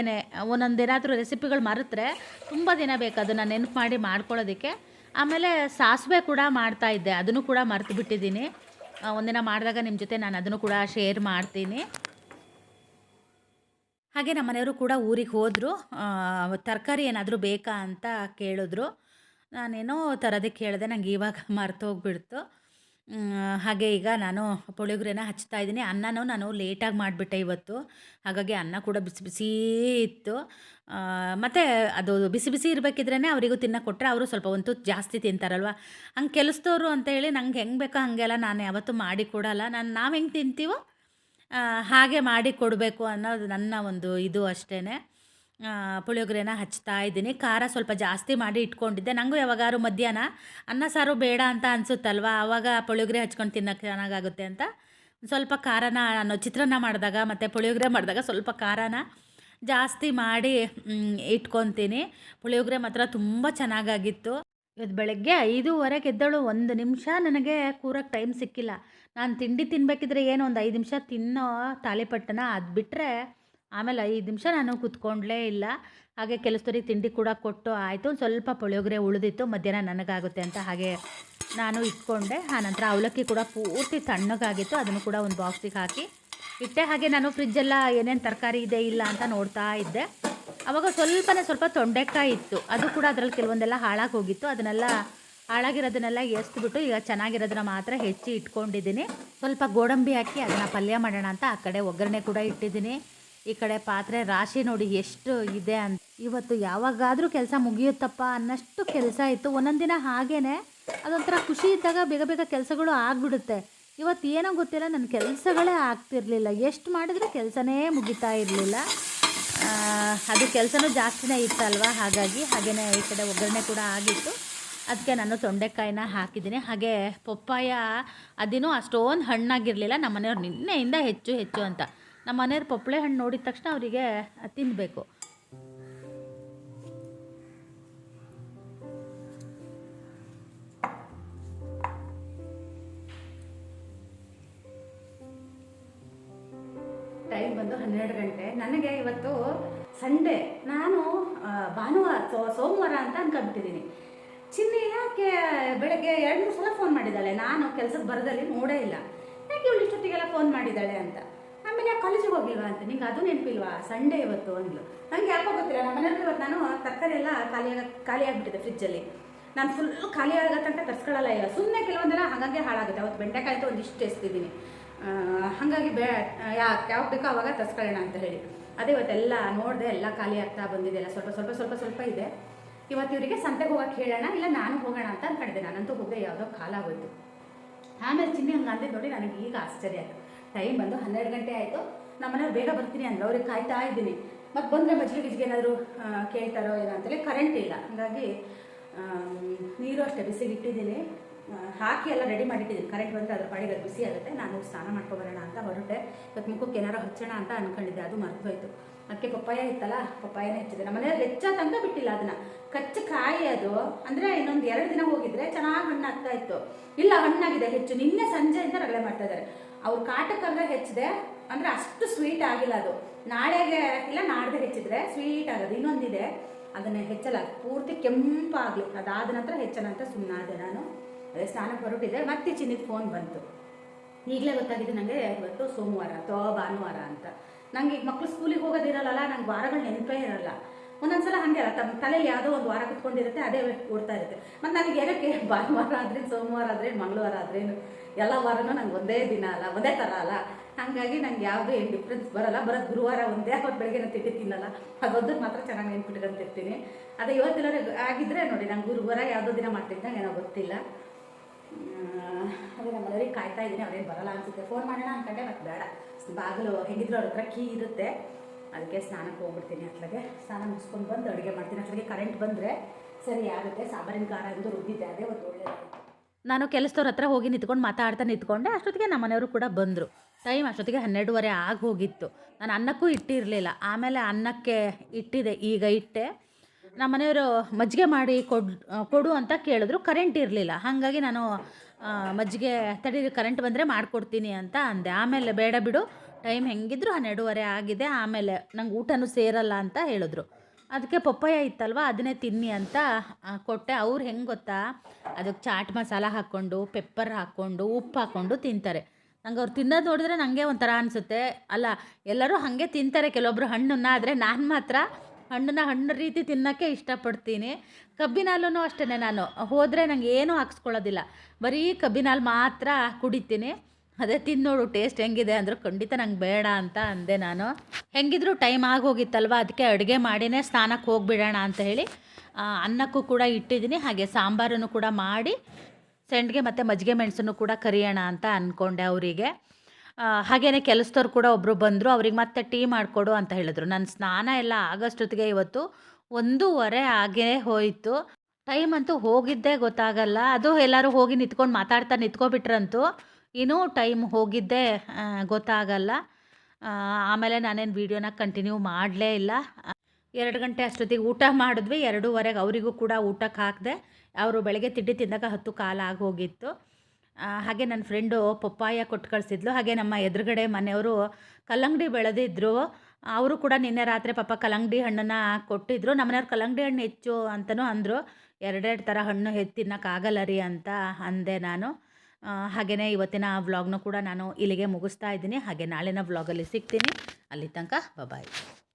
ಒಂದೊಂದು ಏನಾದರೂ ರೆಸಿಪಿಗಳು ಮರೆತರೆ ತುಂಬ ದಿನ ಬೇಕು ಅದನ್ನು ನೆನಪು ಮಾಡಿ ಮಾಡ್ಕೊಳ್ಳೋದಕ್ಕೆ. ಆಮೇಲೆ ಸಾಸಿವೆ ಕೂಡ ಮಾಡ್ತಾ ಇದ್ದೆ. ಅದನ್ನು ಕೂಡ ಮರ್ತು ಬಿಟ್ಟಿದ್ದೀನಿ. ಒಂದಿನ ಮಾಡಿದಾಗ ನಿಮ್ಮ ಜೊತೆ ನಾನು ಅದನ್ನು ಕೂಡ ಶೇರ್ ಮಾಡ್ತೀನಿ. ಹಾಗೆ ನಮ್ಮ ಮನೆಯವರು ಕೂಡ ಊರಿಗೆ ಹೋದರು. ತರಕಾರಿ ಏನಾದರೂ ಬೇಕಾ ಅಂತ ಕೇಳಿದ್ರು. ನಾನೇನೋ ತರೋದಕ್ಕೆ ಹೇಳಿದೆ ನಂಗೆ ಇವಾಗ ಮರ್ತೋಗ್ಬಿಡ್ತು ಹಾಗೆ ಈಗ ನಾನು ಪುಳಿಯೋಗ್ರೆನ ಹಚ್ತಾ ಇದ್ದೀನಿ. ಅನ್ನನೂ ನಾನು ಲೇಟಾಗಿ ಮಾಡಿಬಿಟ್ಟೆ ಇವತ್ತು. ಹಾಗಾಗಿ ಅನ್ನ ಕೂಡ ಬಿಸಿ ಬಿಸಿ ಇತ್ತು. ಮತ್ತು ಅದು ಬಿಸಿ ಬಿಸಿ ಇರಬೇಕಿದ್ರೇ ಅವರಿಗೂ ತಿನ್ನಕ್ಕೆ ಕೊಟ್ಟರೆ ಅವರು ಸ್ವಲ್ಪ ಒಂದು ಜಾಸ್ತಿ ತಿಂತಾರಲ್ವ? ಹಂಗೆ ಕೆಲಸದವ್ರು ಅಂತೇಳಿ ನಂಗೆ ಹೆಂಗೆ ಬೇಕೋ ಹಾಗೆಲ್ಲ ನಾನು ಯಾವತ್ತೂ ಮಾಡಿ ಕೊಡಲ್ಲ. ನಾನು, ನಾವು ಹೆಂಗೆ ತಿಂತೀವೋ ಹಾಗೆ ಮಾಡಿ ಕೊಡಬೇಕು ಅನ್ನೋದು ನನ್ನ ಒಂದು ಇದು ಅಷ್ಟೇ ಪುಳಿಯೋಗರೆನ ಹಚ್ತಾ ಇದ್ದೀನಿ. ಖಾರ ಸ್ವಲ್ಪ ಜಾಸ್ತಿ ಮಾಡಿ ಇಟ್ಕೊಂಡಿದ್ದೆ. ನನಗೂ ಯಾವಾಗಾದ್ರೂ ಮಧ್ಯಾಹ್ನ ಅನ್ನ ಸಾರು ಬೇಡ ಅಂತ ಅನಿಸುತ್ತಲ್ವ? ಆವಾಗ ಪುಳಿಯೋಗರೆ ಹಚ್ಕೊಂಡು ತಿನ್ನೋಕ್ಕೆ ಚೆನ್ನಾಗಾಗುತ್ತೆ ಅಂತ. ಸ್ವಲ್ಪ ಖಾರನ ನಾನು ಚಿತ್ರಾನ್ನ ಮಾಡಿದಾಗ ಮತ್ತು ಪುಳಿಯೋಗರೆ ಮಾಡಿದಾಗ ಸ್ವಲ್ಪ ಖಾರನ ಜಾಸ್ತಿ ಮಾಡಿ ಇಟ್ಕೊತೀನಿ. ಪುಳಿಯೋಗರೆ ಮಾತ್ರ ತುಂಬ ಚೆನ್ನಾಗಾಗಿತ್ತು. ಇವತ್ತು ಬೆಳಗ್ಗೆ ಐದೂವರೆಗೆ ಎದ್ದಳು ಒಂದು ನಿಮಿಷ ನನಗೆ ಕೂರಕ್ಕೆ ಟೈಮ್ ಸಿಕ್ಕಿಲ್ಲ. ನಾನು ತಿಂಡಿ ತಿನ್ನಬೇಕಿದ್ರೆ ಏನು ಒಂದು ಐದು ನಿಮಿಷ ತಿನ್ನೋ ತಾಳಿಪಟ್ಟನ ಅದು ಬಿಟ್ಟರೆ ಆಮೇಲೆ ಐದು ನಿಮಿಷ ನಾನು ಕೂತ್ಕೊಂಡ್ಲೇ ಇಲ್ಲ. ಹಾಗೆ ಕೆಲಸದವ್ರಿಗೆ ತಿಂಡಿ ಕೂಡ ಕೊಟ್ಟು ಆಯಿತು. ಒಂದು ಸ್ವಲ್ಪ ಪುಳಿಯೋಗರೆ ಉಳಿದಿತ್ತು. ಮಧ್ಯಾಹ್ನ ನನಗಾಗುತ್ತೆ ಅಂತ ಹಾಗೆ ನಾನು ಇಟ್ಕೊಂಡೆ. ಆನಂತರ ಅವಲಕ್ಕಿ ಕೂಡ ಪೂರ್ತಿ ತಣ್ಣಗಾಗಿತ್ತು. ಅದನ್ನು ಕೂಡ ಒಂದು ಬಾಕ್ಸಿಗೆ ಹಾಕಿ ಇಟ್ಟೆ. ಹಾಗೆ ನಾನು ಫ್ರಿಜ್ಜೆಲ್ಲ ಏನೇನು ತರಕಾರಿ ಇದೆ ಇಲ್ಲ ಅಂತ ನೋಡ್ತಾ ಇದ್ದೆ. ಅವಾಗ ಸ್ವಲ್ಪನೇ ಸ್ವಲ್ಪ ತೊಂಡೆಕಾಯಿ ಇತ್ತು. ಅದು ಕೂಡ ಅದರಲ್ಲಿ ಕೆಲವೊಂದೆಲ್ಲ ಹಾಳಾಗಿ ಹೋಗಿತ್ತು. ಅದನ್ನೆಲ್ಲ ಹಾಳಾಗಿರೋದನ್ನೆಲ್ಲ ಎಸ್ದುಬಿಟ್ಟು ಈಗ ಚೆನ್ನಾಗಿರೋದನ್ನ ಮಾತ್ರ ಹೆಚ್ಚಿ ಇಟ್ಕೊಂಡಿದ್ದೀನಿ. ಸ್ವಲ್ಪ ಗೋಡಂಬಿ ಹಾಕಿ ಅದನ್ನು ಪಲ್ಯ ಮಾಡೋಣ ಅಂತ ಆ ಕಡೆ ಒಗ್ಗರಣೆ ಕೂಡ ಇಟ್ಟಿದ್ದೀನಿ. ಈ ಕಡೆ ಪಾತ್ರೆ ರಾಶಿ ನೋಡಿ ಎಷ್ಟು ಇದೆ ಅಂತ. ಇವತ್ತು ಯಾವಾಗಾದರೂ ಕೆಲಸ ಮುಗಿಯುತ್ತಪ್ಪ ಅನ್ನಷ್ಟು ಕೆಲಸ ಇತ್ತು. ಒಂದೊಂದು ದಿನ ಹಾಗೇ ಅದೊಂಥರ ಖುಷಿ ಇದ್ದಾಗ ಬೇಗ ಬೇಗ ಕೆಲಸಗಳು ಆಗ್ಬಿಡುತ್ತೆ. ಇವತ್ತು ಏನೋ ಗೊತ್ತಿಲ್ಲ ನನ್ನ ಕೆಲಸಗಳೇ ಆಗ್ತಿರ್ಲಿಲ್ಲ. ಎಷ್ಟು ಮಾಡಿದ್ರೂ ಕೆಲಸನೇ ಮುಗಿತಾ ಇರಲಿಲ್ಲ. ಅದು ಕೆಲಸನೂ ಜಾಸ್ತಿನೇ ಇತ್ತಲ್ವ? ಹಾಗಾಗಿ ಹಾಗೆಯೇ ಈ ಕಡೆ ಒಗ್ಗರಣೆ ಕೂಡ ಆಗಿತ್ತು. ಅದಕ್ಕೆ ನಾನು ತೊಂಡೆಕಾಯಿನ ಹಾಕಿದ್ದೀನಿ. ಹಾಗೆ ಪಪ್ಪಾಯ, ಅದಿನೂ ಅಷ್ಟೊಂದು ಹಣ್ಣಾಗಿರಲಿಲ್ಲ. ನಮ್ಮ ಮನೆಯವ್ರು ನಿನ್ನೆಯಿಂದ ಹೆಚ್ಚು ಹೆಚ್ಚು ಅಂತ. ನಮ್ಮ ಮನೆಯವ್ರು ಪಪ್ಪಳೆ ಹಣ್ಣು ನೋಡಿದ ತಕ್ಷಣ ಅವರಿಗೆ ತಿನ್ನಬೇಕು ಟೈಮ್ ಬಂದು ಹನ್ನೆರಡು ಗಂಟೆ. ನನಗೆ ಇವತ್ತು ಸಂಡೇ. ನಾನು ಭಾನುವಾರ ಸೋಮವಾರ ಅಂತ ಅನ್ಕೊಂಡ್ಬಿಟ್ಟಿದ್ದೀನಿ ಚಿನ್ನಿ ಯಾಕೆ ಬೆಳಗ್ಗೆ ಎರಡು ಮೂರು ಸಲ ಫೋನ್ ಮಾಡಿದ್ದಾಳೆ ನಾನು ಕೆಲಸಕ್ಕೆ ಬರದಲ್ಲಿ ನೋಡೇ ಇಲ್ಲ. ಯಾಕೆ ಇವಳು ಇಷ್ಟೊತ್ತಿಗೆಲ್ಲ ಫೋನ್ ಮಾಡಿದ್ದಾಳೆ ಅಂತ? ಆಮೇಲೆ ಯಾಕೆ ಕಾಲೇಜಿಗೆ ಹೋಗಿಲ್ವಾ ಅಂತ? ನಿಂಗೆ ಅದು ನೆನಪಿಲ್ವಾ? ಸಂಡೇ ಇವತ್ತು ಅಂದ್ಲು. ನನಗೆ ಯಾಕೋ ಗೊತ್ತಿಲ್ಲ, ನಮ್ಮ ಮನೇಲಿ ಇವತ್ತು ನಾನು ತರಕಾರಿ ಎಲ್ಲ ಖಾಲಿ ಖಾಲಿ ಆಗಿಬಿಟ್ಟಿದೆ ಫ್ರಿಜ್ಜಲ್ಲಿ ನಾನು ಫುಲ್ ಖಾಲಿ ಆಗೋ ತನಕ ತರಿಸ್ಕೊಳ್ಳಲ್ಲ ಈಗ. ಸುಮ್ಮನೆ ಕೆಲವೊಂದೆಲ್ಲ ಹಾಗಾಗಿ ಹಾಳಾಗುತ್ತೆ. ಅವತ್ತು ಬೆಂಡೆಕಾಯಿ ಒಂದಿಷ್ಟು ಎಸ್ತಿದ್ದೀನಿ. ಹಾಗಾಗಿ ಬೇ, ಯಾ ಯಾವಾಗ ಬೇಕೋ ಅವಾಗ ತರ್ಸ್ಕೊಳ್ಳೋಣ ಅಂತ ಹೇಳಿ. ಅದೇ ಇವತ್ತೆಲ್ಲ ನೋಡಿದೆ ಎಲ್ಲ ಖಾಲಿ ಆಗ್ತಾ ಬಂದಿದೆ. ಎಲ್ಲ ಸ್ವಲ್ಪ ಸ್ವಲ್ಪ ಸ್ವಲ್ಪ ಸ್ವಲ್ಪ ಇದೆ. ಇವತ್ತು ಇವರಿಗೆ ಸಂತೆಗೆ ಹೋಗೋಕೆ ಹೇಳೋಣ, ಇಲ್ಲ ನಾನು ಹೋಗೋಣ ಅಂತ ಅಂದ್ಕೊಂಡಿದ್ದೆ ನಾನಂತೂ ಹೋಗದೆ ಯಾವುದೋ ಕಾಲ ಹೋಯಿತು ಆಮೇಲೆ ಚಿನ್ನಿ ಹಂಗೆ ಅಂದೆ ನೋಡಿ ನನಗೆ ಈಗ ಆಶ್ಚರ್ಯ ಆಯ್ತು. ಟೈಮ್ ಬಂದು ಹನ್ನೆರಡು ಗಂಟೆ ಆಯಿತು. ನಮ್ಮ ಮನೆಯವ್ರು ಬೇಗ ಬರ್ತೀನಿ ಅಂದ್ರೆ. ಅವ್ರಿಗೆ ಕಾಯ್ತಾ ಇದ್ದೀನಿ. ಮತ್ತು ಬಂದರೆ ಮಜ್ಜಿಗೆ ಗಿಜ್ಗೆ ಏನಾದರೂ ಕೇಳ್ತಾರೋ ಏನೋ ಅಂತೇಳಿ ಕರೆಂಟ್ ಇಲ್ಲ. ಹಾಗಾಗಿ ನೀರು ಅಷ್ಟೇ ಬಿಸಿಗೆ ಇಟ್ಟಿದ್ದೀನಿ. ಹಾಕಿ ಎಲ್ಲ ರೆಡಿ ಮಾಡಿಟ್ಟಿದ್ದೀನಿ. ಕರೆಂಟ್ ಬಂದರೆ ಅದ್ರ ಪಾಡಿಗೆ ಅದು ಬಿಸಿ ಆಗುತ್ತೆ. ನಾನು ಸ್ನಾನ ಮಾಡ್ಕೊಬರೋಣ ಅಂತ ಹೊರಟೆ. ಇವತ್ತು ಮುಖಕ್ಕೆ ಏನಾರು ಹಚ್ಚೋಣ ಅಂತ ಅಂದ್ಕೊಂಡಿದ್ದೆ ಅದು ಮರೆತೋಯ್ತು ಅದಕ್ಕೆ ಪಪ್ಪಾಯ ಇತ್ತಲ್ಲ, ಪಪ್ಪಾಯನೇ ಹೆಚ್ಚಿದೆ. ನಮ್ಮ ಮನೆಯವ್ರು ಹೆಚ್ಚ ತನಕ ಬಿಟ್ಟಿಲ್ಲ ಅದನ್ನ. ಕಚ್ಚ ಕಾಯಿ ಅದು. ಅಂದರೆ ಇನ್ನೊಂದು ಎರಡು ದಿನ ಹೋಗಿದ್ರೆ ಚೆನ್ನಾಗಿ ಹಣ್ಣು ಆಗ್ತಾ ಇತ್ತು. ಇಲ್ಲ, ಹಣ್ಣಾಗಿದೆ ಹೆಚ್ಚು. ನಿನ್ನೆ ಸಂಜೆಯಿಂದ ರಗಳೆ ಮಾಡ್ತಾ ಇದ್ದಾರೆ. ಅವ್ರು ಕಾಟಕ್ಕಂದ್ರೆ ಹೆಚ್ಚಿದೆ. ಅಂದರೆ ಅಷ್ಟು ಸ್ವೀಟ್ ಆಗಿಲ್ಲ ಅದು. ನಾಳೆಗೆ ಇಲ್ಲ, ನಾಡ್ದೆ ಹೆಚ್ಚಿದ್ರೆ ಸ್ವೀಟ್ ಆಗೋದು. ಇನ್ನೊಂದಿದೆ. ಅದನ್ನ ಹೆಚ್ಚಲ್ಲ. ಪೂರ್ತಿ ಕೆಂಪಾಗಲಿ. ಅದಾದ ನಂತರ ಹೆಚ್ಚಲ್ಲ ಅಂತ ಸುಮ್ಮನಾದೆ ನಾನು. ಅದೇ ಸ್ನಾನಕ್ಕೆ ಹೊರಟಿದ್ದೆ. ಮತ್ತೆ ಚಿನ್ನಿದ ಫೋನ್ ಬಂತು. ಈಗಲೇ ಗೊತ್ತಾಗಿದೆ ನನಗೆ ಇವತ್ತು ಸೋಮವಾರ, ಅಥವಾ ಭಾನುವಾರ ಅಂತ. ನಂಗೆ ಈಗ ಮಕ್ಕಳು ಸ್ಕೂಲಿಗೆ ಹೋಗೋದಿರಲ್ಲ ನಂಗೆ ವಾರಗಳು ನೆನಪೇ ಇರಲ್ಲ. ಒಂದೊಂದ್ಸಲ ಹಾಗೆ ಅಲ್ಲ ತಮ್ಮ ತಲೆಯಲ್ಲಿ ಯಾವುದೋ ಒಂದು ವಾರ ಕುತ್ಕೊಂಡಿರುತ್ತೆ, ಅದೇ ಓಡ್ತಾ ಇರುತ್ತೆ. ಮತ್ತು ನನಗೆ ಏನಕ್ಕೆ ಭಾನುವಾರ ಆದ್ರೆ, ಸೋಮವಾರ ಆದ್ರೆ, ಮಂಗಳವಾರ ಆದ್ರೇನು? ಎಲ್ಲ ವಾರನೂ ನಂಗೆ ಒಂದೇ ದಿನ ಅಲ್ಲ, ಒಂದೇ ಥರ ಅಲ್ಲ. ಹಾಗಾಗಿ ನಂಗೆ ಯಾವುದು ಏನು ಡಿಫ್ರೆನ್ಸ್ ಬರಲ್ಲ. ಬರೋದು ಗುರುವಾರ ಒಂದೇ ಅವತ್ತು ಬೆಳಗ್ಗೆ ನಾನು ತಿಂಡಿ ತಿನ್ನಲ್ಲ. ಅದೊಂದು ಮಾತ್ರ ಚೆನ್ನಾಗಿ ನೆನ್ಪಿಟ್ಕೊಂತಿರ್ತೀನಿ ಅದೇ ಇವತ್ತಿನ ಆಗಿದ್ರೆ ನೋಡಿ, ನಂಗೆ ಗುರುವಾರ ಯಾವುದೋ ದಿನ ಮಾಡ್ತಿದ್ದಂಗೆ ಏನೋ ಗೊತ್ತಿಲ್ಲ. ಅದೇ ನಮ್ಮ ಮನೆಯವ್ರಿಗೆ ಕಾಯ್ತಾ ಇದ್ದೀನಿ ಅವ್ರೇನು ಬರಲ್ಲ ಅನ್ಸುತ್ತೆ. ಫೋನ್ ಮಾಡೋಣ ಅನ್ಕೊಂಡೆ ಮತ್ತೆ ಬೇಡ. ಬಾಗಿಲು ಹೆಂಗಿದ್ರು ಅವ್ರ ಹತ್ರ ಕೀ ಇರುತ್ತೆ. ಅದಕ್ಕೆ ಸ್ನಾನಕ್ಕೆ ಹೋಗ್ಬಿಡ್ತೀನಿ ಅತ್ಲಾಗೆ. ಸ್ನಾನ ಮುಗಿಸ್ಕೊಂಡು ಬಂದು ಅಡುಗೆ ಮಾಡ್ತೀನಿ. ಅತ್ಲಾಗೆ ಕರೆಂಟ್ ಬಂದರೆ ಸರಿ ಆಗುತ್ತೆ. ಸಾಂಬಾರಿನ ಖಾರ ಎಂದು ರುಬ್ಬಿದ್ದೆ, ಅದೇ ಒಂದು ಒಳ್ಳೆಯದು ನಾನು ಕೆಲಸದವ್ರ ಹತ್ರ ಹೋಗಿ ನಿಂತ್ಕೊಂಡು ಮಾತಾಡ್ತಾ ನಿಂತ್ಕೊಂಡೆ, ಅಷ್ಟೊತ್ತಿಗೆ ನಮ್ಮ ಮನೆಯವರು ಕೂಡ ಬಂದರು. ಟೈಮ್ ಅಷ್ಟೊತ್ತಿಗೆ ಹನ್ನೆರಡುವರೆ ಆಗಿ ಹೋಗಿತ್ತು ನಾನು ಅನ್ನಕ್ಕೂ ಇಟ್ಟಿರಲಿಲ್ಲ. ಆಮೇಲೆ ಅನ್ನಕ್ಕೆ ಇಟ್ಟಿದೆ, ಈಗ ಇಟ್ಟೆ. ನಮ್ಮ ಮನೆಯವರು ಮಜ್ಜಿಗೆ ಮಾಡಿ ಕೊಡ್, ಕೊಡು ಅಂತ ಕೇಳಿದ್ರು, ಕರೆಂಟ್ ಇರಲಿಲ್ಲ. ಹಾಗಾಗಿ ನಾನು ಮಜ್ಜಿಗೆ ತಡಿ ಕರೆಂಟ್ ಬಂದರೆ ಮಾಡಿಕೊಡ್ತೀನಿ ಅಂತ ಅಂದೆ. ಆಮೇಲೆ ಬೇಡ ಬಿಡು, ಟೈಮ್ ಹೆಂಗಿದ್ರು ಹನ್ನೆರಡುವರೆ ಆಗಿದೆ, ಆಮೇಲೆ ನಂಗೆ ಊಟನೂ ಸೇರಲ್ಲ ಅಂತ ಹೇಳಿದ್ರು. ಅದಕ್ಕೆ ಪಪ್ಪಾಯ ಇತ್ತಲ್ವ, ಅದನ್ನೇ ತಿನ್ನಿ ಅಂತ ಕೊಟ್ಟೆ. ಅವ್ರು ಹೆಂಗೆ ಗೊತ್ತಾ? ಅದಕ್ಕೆ ಚಾಟ್ ಮಸಾಲ ಹಾಕ್ಕೊಂಡು, ಪೆಪ್ಪರ್ ಹಾಕ್ಕೊಂಡು, ಉಪ್ಪು ಹಾಕ್ಕೊಂಡು ತಿಂತಾರೆ. ನಂಗೆ ಅವ್ರು ತಿನ್ನೋದು ನೋಡಿದ್ರೆ ನನಗೆ ಒಂಥರ ಅನಿಸುತ್ತೆ. ಅಲ್ಲ, ಎಲ್ಲರೂ ಹಾಗೆ ತಿಂತಾರೆ. ಕೆಲವೊಬ್ಬರು ಹಣ್ಣನ್ನು, ಆದರೆ ನಾನು ಮಾತ್ರ ಹಣ್ಣನ್ನ ಹಣ್ಣು ರೀತಿ ತಿನ್ನೋಕ್ಕೆ ಇಷ್ಟಪಡ್ತೀನಿ. ಕಬ್ಬಿನ ಹಾಲೂ ಅಷ್ಟೇ ನಾನು. ಹೋದರೆ ನಂಗೆ ಏನೂ ಹಾಕ್ಸ್ಕೊಳ್ಳೋದಿಲ್ಲ. ಬರೀ ಕಬ್ಬಿನ ಹಾಲು ಮಾತ್ರ ಕುಡಿತೀನಿ. ಅದೇ ತಿಂದು ನೋಡು ಟೇಸ್ಟ್ ಹೆಂಗಿದೆ ಅಂದ್ರೆ ಖಂಡಿತ ನಂಗೆ ಬೇಡ ಅಂತ ಅಂದೆ ನಾನು. ಹೆಂಗಿದ್ರು ಟೈಮ್ ಆಗೋಗಿತ್ತಲ್ವ ಅದಕ್ಕೆ ಅಡುಗೆ ಮಾಡಿನೇ ಸ್ನಾನಕ್ಕೆ ಹೋಗಿಬಿಡೋಣ ಅಂತ ಹೇಳಿ ಅನ್ನಕ್ಕೂ ಕೂಡ ಇಟ್ಟಿದ್ದೀನಿ, ಹಾಗೆ ಸಾಂಬಾರನ್ನು ಕೂಡ ಮಾಡಿ, ಸೆಂಡ್ಗೆ ಮತ್ತು ಮಜ್ಜಿಗೆ ಮೆಣಸನ್ನು ಕೂಡ ಕರಿಯೋಣ ಅಂತ ಅಂದ್ಕೊಂಡೆ ಅವರಿಗೆ. ಹಾಗೆಯೇ ಕೆಲಸದವ್ರು ಕೂಡ ಒಬ್ಬರು ಬಂದರು, ಅವ್ರಿಗೆ ಮತ್ತೆ ಟೀ ಮಾಡಿಕೊಡು ಅಂತ ಹೇಳಿದ್ರು. ನನ್ನ ಸ್ನಾನ ಎಲ್ಲ ಆಗಷ್ಟೊತ್ತಿಗೆ ಇವತ್ತು ಒಂದೂವರೆ ಆಗೇ ಹೋಯಿತು. ಟೈಮ್ ಅಂತೂ ಹೋಗಿದ್ದೇ ಗೊತ್ತಾಗಲ್ಲ. ಅದು ಎಲ್ಲರೂ ಹೋಗಿ ನಿಂತ್ಕೊಂಡು ಮಾತಾಡ್ತಾ ನಿಂತ್ಕೊಬಿಟ್ರಂತೂ ಇನ್ನೂ ಟೈಮ್ ಹೋಗಿದ್ದೆ ಗೊತ್ತಾಗಲ್ಲ. ಆಮೇಲೆ ನಾನೇನು ವೀಡಿಯೋನ ಕಂಟಿನ್ಯೂ ಮಾಡಲೇ ಇಲ್ಲ. ಎರಡು ಗಂಟೆ ಅಷ್ಟೊತ್ತಿಗೆ ಊಟ ಮಾಡಿದ್ವಿ, ಎರಡೂವರೆಗೆ ಅವರಿಗೂ ಕೂಡ ಊಟಕ್ಕೆ ಹಾಕಿದೆ, ಅವರು ಬೆಳಗ್ಗೆ ತಿಂಡಿ ತಿಂದಾಗ ಹತ್ತು ಕಾಲ ಆಗಿ ಹೋಗಿತ್ತು. ಹಾಗೆ ನನ್ನ ಫ್ರೆಂಡು ಪಪ್ಪಾಯ ಕೊಟ್ಟು ಕಳಿಸಿದ್ಲು, ಹಾಗೆ ನಮ್ಮ ಎದುರುಗಡೆ ಮನೆಯವರು ಕಲ್ಲಂಗಡಿ ಬೆಳೆದಿದ್ದರು ಅವರು ಕೂಡ ನಿನ್ನೆ ರಾತ್ರಿ ಪಾಪ ಕಲ್ಲಂಗಡಿ ಹಣ್ಣನ್ನು ಕೊಟ್ಟಿದ್ರು. ನಮ್ಮನೆಯವ್ರು ಕಲ್ಲಂಗಡಿ ಹಣ್ಣು ಹೆಚ್ಚು ಅಂತಲೂ ಅಂದರು, ಎರಡೆರಡು ಥರ ಹಣ್ಣು ಹೆಚ್ಚು ತಿನ್ನೋಕ್ಕಾಗಲ್ಲ ರೀ ಅಂತ ಅಂದೆ ನಾನು. ಹಾಗೆಯೇ ಇವತ್ತಿನ ವ್ಲಾಗ್ನ ಕೂಡ ನಾನು ಇಲ್ಲಿಗೆ ಮುಗಿಸ್ತಾ ಇದ್ದೀನಿ. ಹಾಗೆ ನಾಳಿನ ವ್ಲಾಗಲ್ಲಿ ಸಿಗ್ತೀನಿ. ಅಲ್ಲಿ ತನಕ ಬಾಯ್